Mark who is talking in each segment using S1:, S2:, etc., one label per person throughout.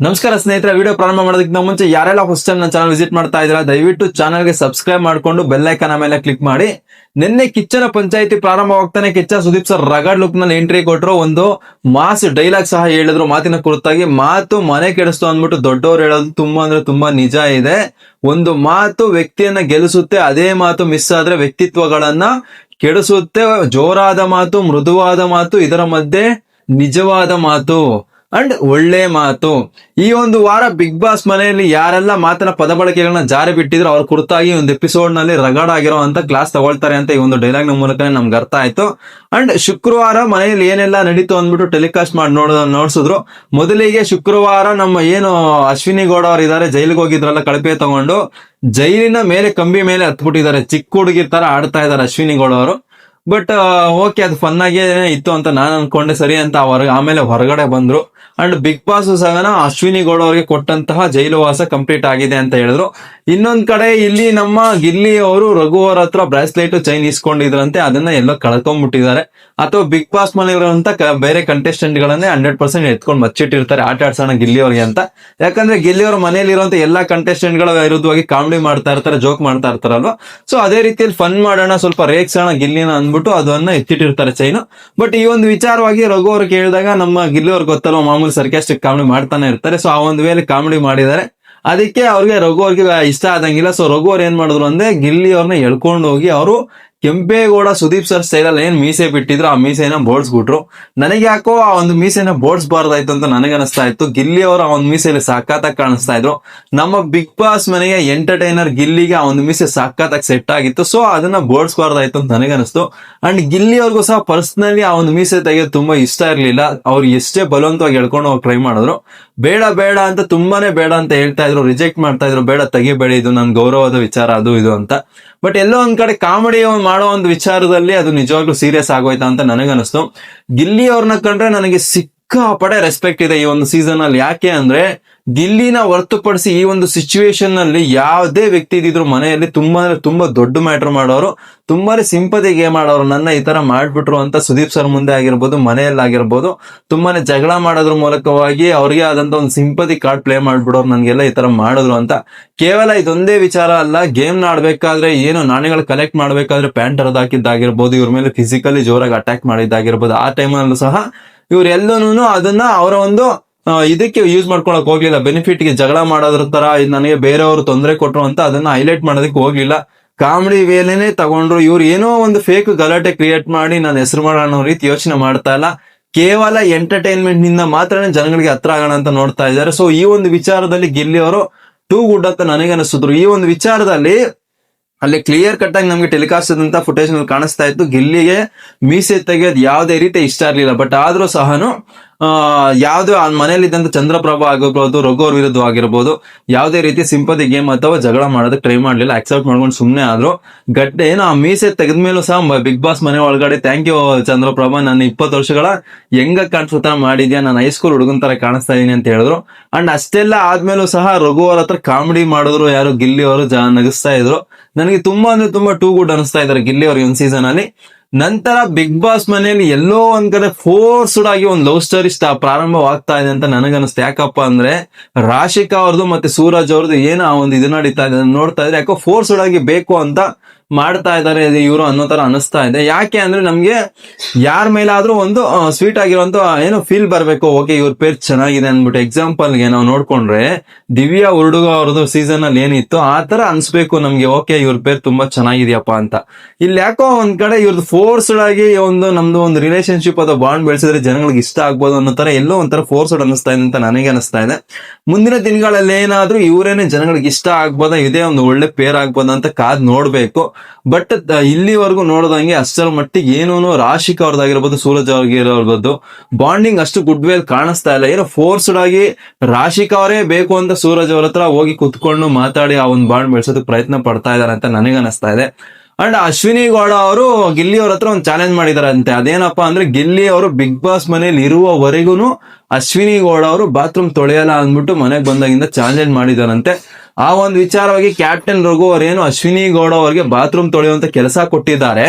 S1: ನಮಸ್ಕಾರ ಸ್ನೇಹಿತರೆ ವಿಡಿಯೋ ಪ್ರಾರಂಭ ಮಾಡೋದಕ್ಕಿಂತ ಮುಂಚೆ ಯಾರೆಲ್ಲ ಫಸ್ಟ್ ಟೈಮ್ ನನ್ನ ಚಾನಲ್ ವಿಸಿಟ್ ಮಾಡ್ತಾ ಇದ್ದೀರಾ, ದಯವಿಟ್ಟು ಚಾನಲ್ಗೆ ಸಬ್ಸ್ಕ್ರೈಬ್ ಮಾಡ್ಕೊಂಡು ಬೆಲ್ ಐಕನ್ ಮೇಲೆ ಕ್ಲಿಕ್ ಮಾಡಿ. ನಿನ್ನೆ ಕಿಚ್ಚನ ಪಂಚಾಯತಿ ಪ್ರಾರಂಭವಾಗ್ತಾನೆ ಕಿಚ್ಚ ಸುದೀಪ್ ಸರ್ ರಗಡ್ ಲುಕ್ನಲ್ಲಿ ಎಂಟ್ರಿ ಕೊಟ್ಟರು ಒಂದು ಮಾಸ್ ಡೈಲಾಗ್ ಸಹ ಹೇಳಿದ್ರು, ಮಾತಿನ ಕುರಿತಾಗಿ. ಮಾತು ಮನೆ ಕೆಡಿಸ್ತು ಅಂದ್ಬಿಟ್ಟು ದೊಡ್ಡವ್ರು ಹೇಳೋದು ತುಂಬಾ ಅಂದ್ರೆ ತುಂಬಾ ನಿಜ ಇದೆ. ಒಂದು ಮಾತು ವ್ಯಕ್ತಿಯನ್ನ ಗೆಲ್ಲಿಸುತ್ತೆ, ಅದೇ ಮಾತು ಮಿಸ್ ಆದ್ರೆ ವ್ಯಕ್ತಿತ್ವಗಳನ್ನ ಕೆಡಿಸುತ್ತೆ. ಜೋರಾದ ಮಾತು, ಮೃದುವಾದ ಮಾತು, ಇದರ ಮಧ್ಯೆ ನಿಜವಾದ ಮಾತು. ಅಂಡ್ ಒಳ್ಳೆ ಮಾತು. ಈ ಒಂದು ವಾರ ಬಿಗ್ ಬಾಸ್ ಮನೆಯಲ್ಲಿ ಯಾರೆಲ್ಲ ಮಾತಿನ ಪದ ಬಳಕೆಗಳನ್ನ ಜಾರಿ ಬಿಟ್ಟಿದ್ರು ಅವ್ರ ಕುರಿತಾಗಿ ಒಂದು ಎಪಿಸೋಡ್ನಲ್ಲಿ ರಗಡ್ ಆಗಿರೋ ಅಂತ ಕ್ಲಾಸ್ ತಗೊಳ್ತಾರೆ ಅಂತ ಈ ಒಂದು ಡೈಲಾಗ್ನ ಮೂಲಕ ನಮ್ಗೆ ಅರ್ಥ ಆಯ್ತು. ಅಂಡ್ ಶುಕ್ರವಾರ ಮನೆಯಲ್ಲಿ ಏನೆಲ್ಲ ನಡೀತು ಅಂದ್ಬಿಟ್ಟು ಟೆಲಿಕಾಸ್ಟ್ ಮಾಡಿ ನೋಡ, ನೋಡ್ಸಿದ್ರು. ಮೊದಲಿಗೆ ಶುಕ್ರವಾರ ನಮ್ಮ ಏನು ಅಶ್ವಿನಿ ಗೌಡ ಅವ್ರು ಇದಾರೆ, ಜೈಲಿಗೆ ಹೋಗಿದ್ರಲ್ಲ, ಕಳಪೆ ತಗೊಂಡು, ಜೈಲಿನ ಮೇಲೆ ಕಂಬಿ ಮೇಲೆ ಹತ್ಬಿಟ್ಟಿದ್ದಾರೆ. ಚಿಕ್ಕ ಹುಡುಗಿ ತರ ಆಡ್ತಾ ಇದ್ದಾರೆ ಅಶ್ವಿನಿ ಗೌಡ ಅವರು. ಬಟ್ ಓಕೆ ಅದು ಫನ್ ಆಗೇ ಇತ್ತು ಅಂತ ನಾನು ಅನ್ಕೊಂಡೆ. ಸರಿ ಅಂತ ಹೊರಗೆ, ಆಮೇಲೆ ಹೊರಗಡೆ ಬಂದ್ರು. ಅಂಡ್ ಬಿಗ್ ಬಾಸ್ ಸಹ ಅಶ್ವಿನಿ ಗೌಡ ಅವರಿಗೆ ಕೊಟ್ಟಂತಹ ಜೈಲುವಾಸ ಕಂಪ್ಲೀಟ್ ಆಗಿದೆ ಅಂತ ಹೇಳಿದ್ರು. ಇನ್ನೊಂದ್ ಕಡೆ ಇಲ್ಲಿ ನಮ್ಮ ಗಿಲ್ಲಿ ಅವರು ರಘು ಅವ್ರ ಹತ್ರ ಬ್ರಾಸ್ಲೆಟ್ ಚೈನ್ ಇಸ್ಕೊಂಡಿದ್ರಂತೆ, ಅದನ್ನ ಎಲ್ಲ ಕಳ್ಕೊಂಡ್ಬಿಟ್ಟಿದ್ದಾರೆ ಅಥವಾ ಬಿಗ್ ಬಾಸ್ ಮನೆಯವರಂತ ಬೇರೆ ಕಂಟೆಸ್ಟೆಂಟ್ ಗಳನ್ನೇ ಹಂಡ್ರೆಡ್ ಪರ್ಸೆಂಟ್ ಎತ್ಕೊಂಡು ಮಚ್ಚಿಟ್ಟಿರ್ತಾರೆ ಆಟ ಆಡ್ಸೋಣ ಗಿಲ್ಲಿ ಅವ್ರಿಗೆ ಅಂತ. ಯಾಕಂದ್ರೆ ಗಿಲ್ಲಿ ಅವ್ರ ಮನೆಯಲ್ಲಿ ಇರುವಂತ ಎಲ್ಲಾ ಕಂಟೆಸ್ಟೆಂಟ್ಗಳ ವಿರುದ್ಧವಾಗಿ ಕಾಮಿಡಿ ಮಾಡ್ತಾ ಇರ್ತಾರೆ, ಜೋಕ್ ಮಾಡ್ತಾ ಇರ್ತಾರಲ್ವಾ? ಸೊ ಅದೇ ರೀತಿಯಲ್ಲಿ ಫನ್ ಮಾಡೋಣ, ಸ್ವಲ್ಪ ರೇಗ್ಸೋಣ ಗಿಲ್ಲಿನ ಅಂದ್ಬಿಟ್ಟು ಅದನ್ನ ಎತ್ತಿಟ್ಟಿರ್ತಾರೆ ಚೈನ್. ಬಟ್ ಈ ಒಂದು ವಿಚಾರವಾಗಿ ರಘು ಅವ್ರು ಕೇಳಿದಾಗ ನಮ್ಮ ಗಿಲ್ಲಿ ಅವ್ರಿಗೆ ಗೊತ್ತಲ್ವ, ಮಾಮೂಲಿ ಸರ್ಕಾಸ್ಟಿಕ್ ಕಾಮಿಡಿ ಮಾಡ್ತಾನೆ ಇರ್ತಾರೆ. ಸೊ ಆ ಒಂದು ವೇಳೆ ಕಾಮಿಡಿ ಮಾಡಿದ್ದಾರೆ. ಅದಕ್ಕೆ ಅವ್ರಿಗೆ ರಘು ಅವ್ರಿಗೆ ಇಷ್ಟ ಆದಂಗಿಲ್ಲ. ಸೊ ರಘು ಅವ್ರು ಏನ್ ಮಾಡಿದ್ರು ಅಂದ್ರೆ ಗಿಲ್ಲಿ ಅವ್ರನ್ನ ಎಳ್ಕೊಂಡು ಹೋಗಿ ಅವರು ಕೆಂಪೇಗೌಡ ಸುದೀಪ್ ಸರ್ ಸ್ಟೈಲಲ್ಲಿ ಏನ್ ಮೀಸೆ ಬಿಟ್ಟಿದ್ರು ಆ ಮೀಸೆನ ಬೋಡ್ಸ್ಬಿಟ್ರು ನನಗೆ ಯಾಕೋ ಆ ಒಂದು ಮೀಸೆನ ಬೋಡ್ಸ್ಬಾರ್ದಾಯ್ತು ಅಂತ ನನಗೆ ಅನಿಸ್ತಾ ಇತ್ತು. ಗಿಲ್ಲಿ ಅವರು ಆ ಒಂದು ಮೀಸೆಯಲ್ಲಿ ಸಾಕಾತಾಗಿ ಕಾಣಿಸ್ತಾ ಇದ್ರು. ನಮ್ಮ ಬಿಗ್ ಬಾಸ್ ಮನೆಗೆ ಎಂಟರ್ಟೈನರ್ ಗಿಲ್ಲಿಗೆ ಆ ಒಂದು ಮೀಸೆ ಸಾಕಾತಾಗಿ ಸೆಟ್ ಆಗಿತ್ತು. ಸೊ ಅದನ್ನ ಬೋಡ್ಸ್ಬಾರ್ದಾಯ್ತು ಅಂತ ನನಗೆ ಅನಿಸ್ತು. ಅಂಡ್ ಗಿಲ್ಲಿ ಅವ್ರಿಗೂ ಸಹ ಪರ್ಸನಲಿ ಆ ಒಂದು ಮೀಸೆ ತೆಗೆಯೋದು ತುಂಬಾ ಇಷ್ಟ ಇರಲಿಲ್ಲ. ಅವ್ರು ಎಷ್ಟೇ ಬಲವಂತವಾಗಿ ಎಳ್ಕೊಂಡು ಹೋಗಿ ಟ್ರೈ ಮಾಡಿದ್ರು. ಬೇಡ ಬೇಡ ಅಂತ ತುಂಬಾನೇ ಬೇಡ ಅಂತ ಹೇಳ್ತಾ ಇದ್ರು. ರಿಜೆಕ್ಟ್ ಮಾಡ್ತಾ ಇದ್ರು. ಬೇಡ, ತೆಗಿಬೇಡಿ. ಇದು ನನ್ನ ಗೌರವದ ವಿಚಾರ, ಅದು, ಇದು ಅಂತ. ಬಟ್ ಎಲ್ಲೋ ಒಂದ್ ಕಡೆ ಕಾಮಿಡಿ ಮಾಡೋ ಒಂದು ವಿಚಾರದಲ್ಲಿ ಅದು ನಿಜವಾಗ್ಲೂ ಸೀರಿಯಸ್ ಆಗೋಯ್ತಾ ಅಂತ ನನಗನ್ನಿಸ್ತು. ಗಿಲ್ಲಿ ಅವ್ರನ್ನ ಕಂಡ್ರೆ ನನಗೆ ಸಿಕ್ಕಾಪಡೆ ರೆಸ್ಪೆಕ್ಟ್ ಇದೆ ಈ ಒಂದು ಸೀಸನ್ ಅಲ್ಲಿ. ಯಾಕೆ ಅಂದ್ರೆ ಗಿಲ್ಲಿನ ಹೊರತುಪಡಿಸಿ ಈ ಒಂದು ಸಿಚುವೇಶನ್ನಲ್ಲಿ ಯಾವುದೇ ವ್ಯಕ್ತಿ ಇದ್ದಿದ್ರು ಮನೆಯಲ್ಲಿ ತುಂಬಾ ತುಂಬಾ ದೊಡ್ಡ ಮ್ಯಾಟರ್ ಮಾಡೋರು, ತುಂಬಾನೇ ಸಿಂಪತಿ ಗೇಮ್ ಆಡೋರು ನನ್ನ ಈ ತರ ಮಾಡ್ಬಿಟ್ರು ಅಂತ ಸುದೀಪ್ ಸರ್ ಮುಂದೆ ಆಗಿರ್ಬೋದು ಮನೆಯಲ್ಲಿ ಆಗಿರ್ಬೋದು ತುಂಬಾನೇ ಜಗಳ ಮಾಡೋದ್ರ ಮೂಲಕವಾಗಿ ಅವ್ರಿಗೆ ಆದಂತ ಒಂದು ಸಿಂಪತಿ ಕಾರ್ಡ್ ಪ್ಲೇ ಮಾಡ್ಬಿಡೋರು ನನ್ಗೆಲ್ಲ ಈ ತರ ಮಾಡಿದ್ರು ಅಂತ. ಕೇವಲ ಇದೊಂದೇ ವಿಚಾರ ಅಲ್ಲ ಗೇಮ್ ಆಡ್ಬೇಕಾದ್ರೆ ಏನು ನಾಣ್ಯಗಳು ಕಲೆಕ್ಟ್ ಮಾಡ್ಬೇಕಾದ್ರೆ ಪ್ಯಾಂಟ್ ಹರದಾಕಿದ್ದಾಗಿರ್ಬೋದು ಇವ್ರ ಮೇಲೆ ಫಿಸಿಕಲಿ ಜೋರಾಗಿ ಅಟ್ಯಾಕ್ ಮಾಡಿದ್ದಾಗಿರ್ಬೋದು, ಆ ಟೈಮಲ್ಲೂ ಸಹ ಇವ್ರೆಲ್ಲನೂ ಅದನ್ನ ಅವರ ಒಂದು ಇದಕ್ಕೆ ಯೂಸ್ ಮಾಡ್ಕೊಳಕ್ ಹೋಗ್ಲಿಲ್ಲ. ಬೆನಿಫಿಟ್ಗೆ ಜಗಳ ಮಾಡೋದ್ರ ತರ ನನಗೆ ಬೇರೆಯವರು ತೊಂದರೆ ಕೊಟ್ರು ಅಂತ ಅದನ್ನ ಹೈಲೈಟ್ ಮಾಡೋದಕ್ಕೆ ಹೋಗ್ಲಿಲ್ಲ. ಕಾಮಿಡಿ ವೇಲೆನೆ ತಗೊಂಡ್ರು ಇವ್ರು ಏನೋ ಒಂದು ಫೇಕ್ ಗಲಾಟೆ ಕ್ರಿಯೇಟ್ ಮಾಡಿ ನಾನು ಹೆಸರು ಮಾಡೋಣ ಅನ್ನೋ ರೀತಿ ಯೋಚನೆ ಮಾಡ್ತಾ ಇಲ್ಲ. ಕೇವಲ ಎಂಟರ್ಟೈನ್ಮೆಂಟ್ನಿಂದ ಮಾತ್ರನೇ ಜನಗಳಿಗೆ ಹತ್ರ ಆಗೋಣ ಅಂತ ನೋಡ್ತಾ ಇದ್ದಾರೆ. ಸೊ ಈ ಒಂದು ವಿಚಾರದಲ್ಲಿ ಗಿಲ್ಲಿ ಅವರು ಟೂ ಗುಡ್ ಅಂತ ನನಗೆ ಅನಿಸಿದ್ರು ಈ ಒಂದು ವಿಚಾರದಲ್ಲಿ ಅಲ್ಲಿ ಕ್ಲಿಯರ್ ಕಟ್ ಆಗಿ ನಮ್ಗೆ ಟೆಲಿಕಾಸ್ಟ್ ಆದಂತ ಫುಟೇಜ್ನಲ್ಲಿ ಕಾಣಿಸ್ತಾ ಇತ್ತು. ಗಿಲ್ಲಿಗೆ ಮೀಸೆ ತೆಗೆಯೋದು ಯಾವುದೇ ರೀತಿ ಇಷ್ಟ ಇರ್ಲಿಲ್ಲ. ಬಟ್ ಆದ್ರೂ ಸಹನು ಯಾವ್ದು ಮನೇಲಿ ಇದ್ದಂತ ಚಂದ್ರಪ್ರಭ ಆಗಿರ್ಬೋದು, ರಘು ಅವ್ರ ವಿರುದ್ಧ ಆಗಿರ್ಬೋದು, ಯಾವುದೇ ರೀತಿ ಸಿಂಪತಿ ಗೇಮ್ ಅಥವಾ ಜಗಳ ಮಾಡೋದಕ್ಕೆ ಟ್ರೈ ಮಾಡಲಿಲ್ಲ ಅಕ್ಸೆಪ್ಟ್ ಮಾಡ್ಕೊಂಡು ಸುಮ್ಮನೆ ಆದ್ರು ಗಟ್ಟೆ ಏನೋ ಆ ಮೀಸೆ ತೆಗೆದ್ಮೇಲೂ ಸಹ ಬಿಗ್ ಬಾಸ್ ಮನೆ ಒಳಗಡೆ ಥ್ಯಾಂಕ್ ಯು ಚಂದ್ರಪ್ರಭ ನಾನು ಇಪ್ಪತ್ತು ವರ್ಷಗಳ ಹೆಂಗ ಕಾಣಿಸೋ ಮಾಡಿದ್ಯಾ ನಾನು ಹೈಸ್ಕೂಲ್ ಹುಡುಗನ ತರ ಕಾಣಿಸ್ತಾ ಇದೀನಿ ಅಂತ ಹೇಳಿದ್ರು. ಅಂಡ್ ಅಷ್ಟೆಲ್ಲ ಆದ್ಮೇಲೂ ಸಹ ರಘು ಅವ್ರ ಹತ್ರ ಕಾಮಿಡಿ ಮಾಡಿದ್ರು, ಯಾರು ಗಿಲ್ಲಿ ಅವರು ನಗಿಸ್ತಾ ಇದ್ರು. ನನಗೆ ತುಂಬಾ ಅಂದ್ರೆ ತುಂಬಾ ಟೂ ಗುಡ್ ಅನಿಸ್ತಾ ಇದ್ದಾರೆ ಗಿಲ್ಲಿ ಅವ್ರಿಗೆ ಒಂದು ಸೀಸನ್ ಅಲ್ಲಿ. ನಂತರ ಬಿಗ್ ಬಾಸ್ ಮನೆಯಲ್ಲಿ ಎಲ್ಲೋ ಒಂದ್ ಕಡೆ ಫೋರ್ಸ್ಡ್ ಆಗಿ ಒಂದು ಲವ್ ಸ್ಟೋರಿ ಸ್ಟಾ ಪ್ರಾರಂಭವಾಗ್ತಾ ಇದೆ ಅಂತ ನನಗನ್ನಿಸ್ತು. ಯಾಕಪ್ಪ ಅಂದ್ರೆ ರಾಶಿಕಾ ಅವ್ರದ್ದು ಮತ್ತೆ ಸೂರಜ್ ಅವ್ರದ್ದು ಏನೋ ಒಂದು ಇದು ನಡೀತಾ ಇದೆ ನೋಡ್ತಾ ಇದ್ರೆ ಯಾಕೋ ಫೋರ್ಸ್ಡ್ ಆಗಿ ಬೇಕು ಅಂತ ಮಾಡ್ತಾ ಇದ್ದಾರೆ ಇವರು ಅನ್ನೋ ತರ ಅನಿಸ್ತಾ ಇದೆ. ಯಾಕೆ ಅಂದ್ರೆ ನಮ್ಗೆ ಯಾರ ಮೇಲಾದ್ರೂ ಒಂದು ಸ್ವೀಟ್ ಆಗಿರುವಂತ ಏನೋ ಫೀಲ್ ಬರ್ಬೇಕು. ಓಕೆ ಇವ್ರ ಪೇರ್ ಚೆನ್ನಾಗಿದೆ ಅನ್ಬಿಟ್ಟು ಎಕ್ಸಾಂಪಲ್ಗೆ ನಾವು ನೋಡ್ಕೊಂಡ್ರೆ ದಿವ್ಯಾ ಹುಡುಗ ಅವ್ರದ್ದು ಸೀಸನ್ ಅಲ್ಲಿ ಏನಿತ್ತು, ಆ ತರ ಅನ್ಸ್ಬೇಕು ನಮ್ಗೆ. ಓಕೆ ಇವ್ರ ಪೇರ್ ತುಂಬಾ ಚೆನ್ನಾಗಿದೆಯಪ್ಪ ಅಂತ. ಇಲ್ಲಿ ಯಾಕೋ ಒಂದ್ ಕಡೆ ಇವ್ರದ್ದು ಫೋರ್ಸ್ಡ್ ಆಗಿ ಒಂದು, ನಮ್ದು ಒಂದು ರಿಲೇಶನ್ಶಿಪ್ ಅಥವಾ ಬಾಂಡ್ ಬೆಳೆಸಿದ್ರೆ ಜನಗಳಿಗೆ ಇಷ್ಟ ಆಗ್ಬೋದು ಅನ್ನೋ ತರ ಎಲ್ಲೋ ಒಂಥರ ಫೋರ್ಸ್ಡ್ ಅನಿಸ್ತಾ ಇದೆ ಅಂತ ನನಗೆ ಅನಿಸ್ತಾ ಇದೆ. ಮುಂದಿನ ದಿನಗಳಲ್ಲಿ ಏನಾದ್ರೂ ಇವರೇನೆ ಜನಗಳಿಗೆ ಇಷ್ಟ ಆಗ್ಬೋದಾ? ಇದೇ ಒಂದು ಒಳ್ಳೆ ಪೇರ್ ಆಗ್ಬೋದಾ ಅಂತ ಕಾದ್ ನೋಡ್ಬೇಕು. ಬಟ್ ಇಲ್ಲಿವರೆಗೂ ನೋಡೋದಂಗೆ ಅಷ್ಟರ ಮಟ್ಟಿಗೆ ಏನೂನು ರಾಶಿಕ್ ಅವ್ರದ್ದಾಗಿರ್ಬೋದು ಸೂರಜ್ ಅವ್ರಿಗಿರ್ಬೋದು ಬಾಂಡಿಂಗ್ ಅಷ್ಟು ಗುಡ್ ವೇಲ್ ಕಾಣಿಸ್ತಾ ಇಲ್ಲ. ಏನೋ ಫೋರ್ಸ್ಡ್ ಆಗಿ ರಾಶಿಕ್ ಅವರೇ ಬೇಕು ಅಂತ ಸೂರಜ್ ಅವ್ರ ಹತ್ರ ಹೋಗಿ ಕುತ್ಕೊಂಡು ಮಾತಾಡಿ ಆ ಒಂದು ಬಾಂಡ್ ಬೆಳೆಸೋದಕ್ಕೆ ಪ್ರಯತ್ನ ಪಡ್ತಾ ಇದಾರೆ ಅಂತ ನನಗೆ ಅನಿಸ್ತಾ ಇದೆ. ಅಂಡ್ ಅಶ್ವಿನಿ ಗೌಡ ಅವರು ಗಿಲ್ಲಿ ಅವ್ರ ಹತ್ರ ಒಂದು ಚಾಲೆಂಜ್ ಮಾಡಿದಾರಂತೆ. ಅದೇನಪ್ಪಾ ಅಂದ್ರೆ ಗಿಲ್ಲಿ ಅವರು ಬಿಗ್ ಬಾಸ್ ಮನೇಲಿ ಇರುವವರೆಗೂ ಅಶ್ವಿನಿ ಗೌಡ ಅವರು ಬಾತ್ರೂಮ್ ತೊಳೆಯಲ್ಲ ಅಂದ್ಬಿಟ್ಟು ಮನೆಗೆ ಬಂದಾಗಿಂದ ಚಾಲೆಂಜ್ ಮಾಡಿದಾರಂತೆ. ಆ ಒಂದು ವಿಚಾರವಾಗಿ ಕ್ಯಾಪ್ಟನ್ ರಘು ಅವರೇನು ಅಶ್ವಿನಿ ಗೌಡ ಅವರಿಗೆ ಬಾತ್ರೂಮ್ ತೊಳೆಯುವಂತ ಕೆಲಸ ಕೊಟ್ಟಿದ್ದಾರೆ.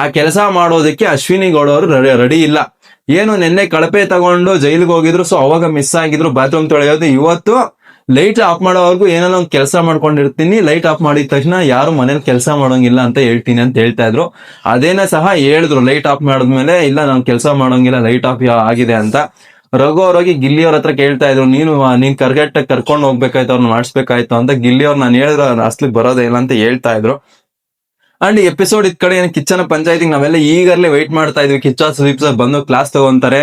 S1: ಆ ಕೆಲಸ ಮಾಡೋದಕ್ಕೆ ಅಶ್ವಿನಿ ಗೌಡ ಅವರು ರೆಡಿ ಇಲ್ಲ. ಏನು ನಿನ್ನೆ ಕಳಪೆ ತಗೊಂಡು ಜೈಲಿಗೆ ಹೋಗಿದ್ರು ಸೊ ಅವಾಗ ಮಿಸ್ ಆಗಿದ್ರು ಬಾತ್ರೂಮ್ ತೊಳೆಯೋದು. ಇವತ್ತು ಲೈಟ್ ಆಫ್ ಮಾಡೋವರೆಗೂ ಏನೋ ಒಂದು ಕೆಲಸ ಮಾಡ್ಕೊಂಡಿರ್ತೀನಿ. ಲೈಟ್ ಆಫ್ ಮಾಡಿದ ತಕ್ಷಣ ಯಾರು ಮನೇಲಿ ಕೆಲಸ ಮಾಡೋಂಗಿಲ್ಲ ಅಂತ ಹೇಳ್ತೀನಿ ಅಂತ ಹೇಳ್ತಾ ಇದ್ರು. ಅದೇನೇ ಸಹ ಹೇಳಿದ್ರು ಲೈಟ್ ಆಫ್ ಮಾಡಿದ್ಮೇಲೆ ಇಲ್ಲ, ನಾನು ಕೆಲಸ ಮಾಡೋಂಗಿಲ್ಲ ಲೈಟ್ ಆಫ್ ಆಗಿದೆ ಅಂತ. ರಘು ಅವ್ರಿಗೆ ಗಿಲ್ಲಿ ಅವ್ರ ಹತ್ರ ಕೇಳ್ತಾ ಇದ್ರು, ನೀನು ನೀನ್ ಕರ್ಗಟ್ಟ ಕರ್ಕೊಂಡು ಹೋಗ್ಬೇಕಾಯ್ತು ಅವ್ರನ್ನ ಮಾಡಿಸ್ಬೇಕಾಯ್ತು ಅಂತ. ಗಿಲ್ಲಿ ಅವ್ರು ನಾನು ಹೇಳಿದ್ರು ಅಸ್ಲಿಗೆ ಬರೋದೇ ಇಲ್ಲ ಅಂತ ಹೇಳ್ತಾ ಇದ್ರು. ಅಂಡ್ ಎಪಿಸೋಡ್ ಇದ್ ಕಡೆ ಏನು ಕಿಚ್ಚನ ಪಂಚಾಯತಿಗೆ ನಾವೆಲ್ಲ ಈಗಲೇ ವೈಟ್ ಮಾಡ್ತಾ ಇದ್ವಿ. ಕಿಚ್ಚ, ಸುದೀಪ್ ಸರ್ ಬಂದು ಕ್ಲಾಸ್ ತಗೊಂತಾರೆ.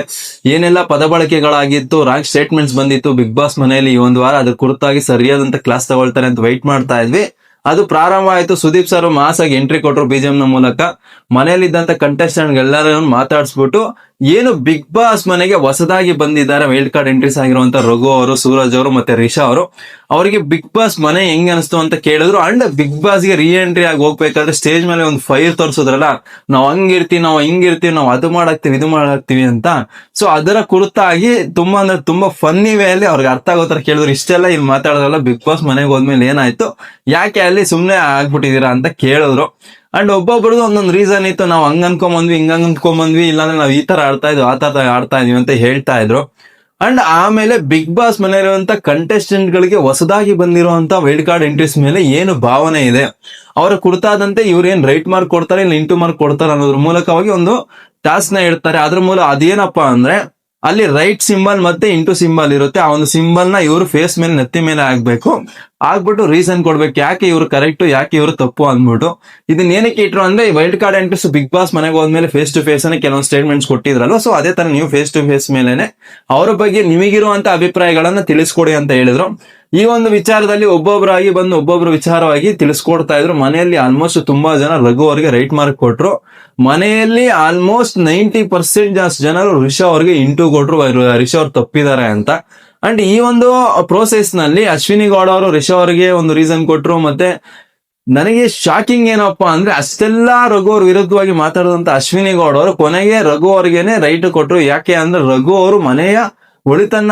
S1: ಏನೆಲ್ಲ ಪದ ಬಳಕೆಗಳಾಗಿತ್ತು ರಾಂಗ್ ಸ್ಟೇಟ್ಮೆಂಟ್ಸ್ ಬಂದಿತ್ತು ಬಿಗ್ ಬಾಸ್ ಮನೆಯಲ್ಲಿ ಈ ಒಂದು ವಾರ ಅದ್ರ ಕುರಿತಾಗಿ ಸರಿಯಾದಂತ ಕ್ಲಾಸ್ ತಗೊಳ್ತಾರೆ ಅಂತ ವೈಟ್ ಮಾಡ್ತಾ ಇದ್ವಿ. ಅದು ಪ್ರಾರಂಭ ಆಯ್ತು. ಸುದೀಪ್ ಸರ್ ಮಾಸಾಗಿ ಎಂಟ್ರಿ ಕೊಟ್ರು ಬಿಜಿಎಂ ನ ಮೂಲಕ. ಮನೆಯಲ್ಲಿದ್ದಂತ ಕಂಟೆಸ್ಟೆಂಟ್ ಎಲ್ಲರನ್ನು ಮಾತಾಡಿಸ್ಬಿಟ್ಟು ಏನು ಬಿಗ್ ಬಾಸ್ ಮನೆಗೆ ಹೊಸದಾಗಿ ಬಂದಿದ್ದಾರೆ ವೈಲ್ಡ್ ಕಾರ್ಡ್ ಎಂಟ್ರೀಸ್ ಆಗಿರುವಂತ ರಘು ಅವರು, ಸೂರಜ್ ಅವರು ಮತ್ತೆ ರಿಷಾ ಅವರು. ಅವರಿಗೆ ಬಿಗ್ ಬಾಸ್ ಮನೆ ಹೆಂಗ್ ಅನಿಸ್ತು ಅಂತ ಕೇಳಿದ್ರು. ಅಂಡ್ ಬಿಗ್ ಬಾಸ್ಗೆ ರೀ ಎಂಟ್ರಿ ಆಗಿ ಹೋಗ್ಬೇಕಾದ್ರೆ ಸ್ಟೇಜ್ ಮೇಲೆ ಒಂದು ಫೈರ್ ತೋರಿಸಿದ್ರಲ್ಲ, ನಾವ್ ಹಂಗಿರ್ತೀವಿ ನಾವು ಹಿಂಗಿರ್ತೀವಿ ನಾವು ಅದು ಮಾಡಾಕ್ತಿವಿ, ಇದು ಮಾಡಾಕ್ತಿವಿ ಅಂತ. ಸೊ ಅದರ ಕುರಿತಾಗಿ ತುಂಬಾ ಅಂದ್ರೆ ತುಂಬಾ ಫನ್ನಿ ವೇ ಅಲ್ಲಿ ಅವ್ರಿಗೆ ಅರ್ಥ ಆಗೋ ತರ ಕೇಳಿದ್ರು. ಇಷ್ಟೆಲ್ಲ ಇಲ್ಲಿ ಮಾತಾಡೋದ್ರಲ್ಲ ಬಿಗ್ ಬಾಸ್ ಮನೆಗೆ ಹೋದ್ಮೇಲೆ ಏನಾಯ್ತು? ಯಾಕೆ ಅಲ್ಲಿ ಸುಮ್ನೆ ಆಗ್ಬಿಟ್ಟಿದೀರಾ ಅಂತ ಕೇಳಿದ್ರು. ಅಂಡ್ ಒಬ್ಬೊಬ್ರದ್ದು ಒಂದೊಂದು ರೀಸನ್ ಇತ್ತು. ನಾವು ಹಂಗ್ ಅನ್ಕೊಂಬಂದ್ವಿ, ಹಿಂಗ ಅನ್ಕೊಂಬಂದ್ವಿ, ಇಲ್ಲಾಂದ್ರೆ ನಾವು ಈ ತರ ಆಡ್ತಾ ಇದ್ವಿ, ಆ ತರ ಆಡ್ತಾ ಇದೀವಿ ಅಂತ ಹೇಳ್ತಾ ಇದ್ರು. ಅಂಡ್ ಆಮೇಲೆ ಬಿಗ್ ಬಾಸ್ ಮನೆಯಲ್ಲಿರುವಂತ ಕಂಟೆಸ್ಟೆಂಟ್ ಗಳಿಗೆ ಹೊಸದಾಗಿ ಬಂದಿರುವಂತ ವೈಲ್ಡ್ ಕಾರ್ಡ್ ಎಂಟ್ರೀಸ್ ಮೇಲೆ ಏನು ಭಾವನೆ ಇದೆ? ಅವರ ಕುರಿತಾದಂತೆ ಇವ್ರು ಏನ್ ರೈಟ್ ಮಾರ್ಕ್ ಕೊಡ್ತಾರೆ, ಇಲ್ಲ ಇಂಟು ಮಾರ್ಕ್ ಕೊಡ್ತಾರೆ ಅನ್ನೋದ್ರ ಮೂಲಕವಾಗಿ ಒಂದು ಟಾಸ್ಕ್ನ ಇಡ್ತಾರೆ ಅದ್ರ ಮೂಲ ಅದೇನಪ್ಪಾ ಅಂದ್ರೆ ಅಲ್ಲಿ ರೈಟ್ ಸಿಂಬಲ್ ಮತ್ತೆ ಇಂಟು ಸಿಂಬಲ್ ಇರುತ್ತೆ. ಆ ಒಂದು ಸಿಂಬಲ್ನ ಇವರು ಫೇಸ್ ಮೇಲೆ, ನೆತ್ತಿ ಮೇಲೆ ಆಗ್ಬೇಕು ಆಗ್ಬಿಟ್ಟು ರೀಸನ್ ಕೊಡ್ಬೇಕು. ಯಾಕೆ ಇವ್ರು ಕರೆಕ್ಟ್ ಯಾಕೆ ಇವ್ರು ತಪ್ಪು ಅಂದ್ಬಿಟ್ಟು. ಇದನ್ನ ಏನಕ್ಕೆ ಇಟ್ರು ಅಂದ್ರೆ wild card entries Bigg Boss ಮನೆಗೆ ಹೋದ್ಮೇಲೆ ಫೇಸ್ ಟು ಫೇಸ್ ಅನ್ನ ಕೆಲವೊಂದು ಸ್ಟೇಟ್ಮೆಂಟ್ಸ್ ಕೊಟ್ಟಿದ್ರಲ್ಲ ಸೊ ಅದೇ ತರ ನೀವು ಫೇಸ್ ಟು ಫೇಸ್ ಮೇಲೆನೆ ಅವರ ಬಗ್ಗೆ ನಿಮಗಿರುವಂತ ಅಭಿಪ್ರಾಯಗಳನ್ನ ತಿಳಿಸ್ಕೊಡಿ ಅಂತ ಹೇಳಿದ್ರು. ಈ ಒಂದು ವಿಚಾರದಲ್ಲಿ ಒಬ್ಬೊಬ್ಬರಾಗಿ ಬಂದು ಒಬ್ಬೊಬ್ರು ವಿಚಾರವಾಗಿ ತಿಳಿಸ್ಕೊಡ್ತಾ ಇದ್ರು. ಮನೆಯಲ್ಲಿ ಆಲ್ಮೋಸ್ಟ್ ತುಂಬಾ ಜನ ರಘು ಅವರಿಗೆ ರೈಟ್ ಮಾರ್ಕ್ ಕೊಟ್ರು. ಮನೆಯಲ್ಲಿ ಆಲ್ಮೋಸ್ಟ್ ನೈಂಟಿ ಪರ್ಸೆಂಟ್ ಜಾಸ್ತಿ ಜನರು ರಿಷಾ ಅವ್ರಿಗೆ ಇಂಟು ಕೊಟ್ರು ರಿಷಾ ಅವ್ರು ತಪ್ಪಿದ್ದಾರೆ ಅಂತ. ಅಂಡ್ ಈ ಒಂದು ಪ್ರೋಸೆಸ್ನಲ್ಲಿ ಅಶ್ವಿನಿ ಗೌಡ ಅವರು ರಿಷಾ ಅವರಿಗೆ ಒಂದು ರೀಸನ್ ಕೊಟ್ರು, ಮತ್ತೆ ನನಗೆ ಶಾಕಿಂಗ್ ಏನಪ್ಪಾ ಅಂದ್ರೆ ಅಷ್ಟೆಲ್ಲ ರಘು ಅವ್ರ ವಿರುದ್ಧವಾಗಿ ಮಾತಾಡಿದಂತ ಅಶ್ವಿನಿ ಗೌಡ ಅವರು ಕೊನೆಗೆ ರಘು ಅವ್ರಿಗೆನೆ ರೈಟ್ ಕೊಟ್ರು. ಯಾಕೆ ಅಂದ್ರೆ ರಘು ಅವರು ಮನೆಯ ಒಳಿತನ್ನ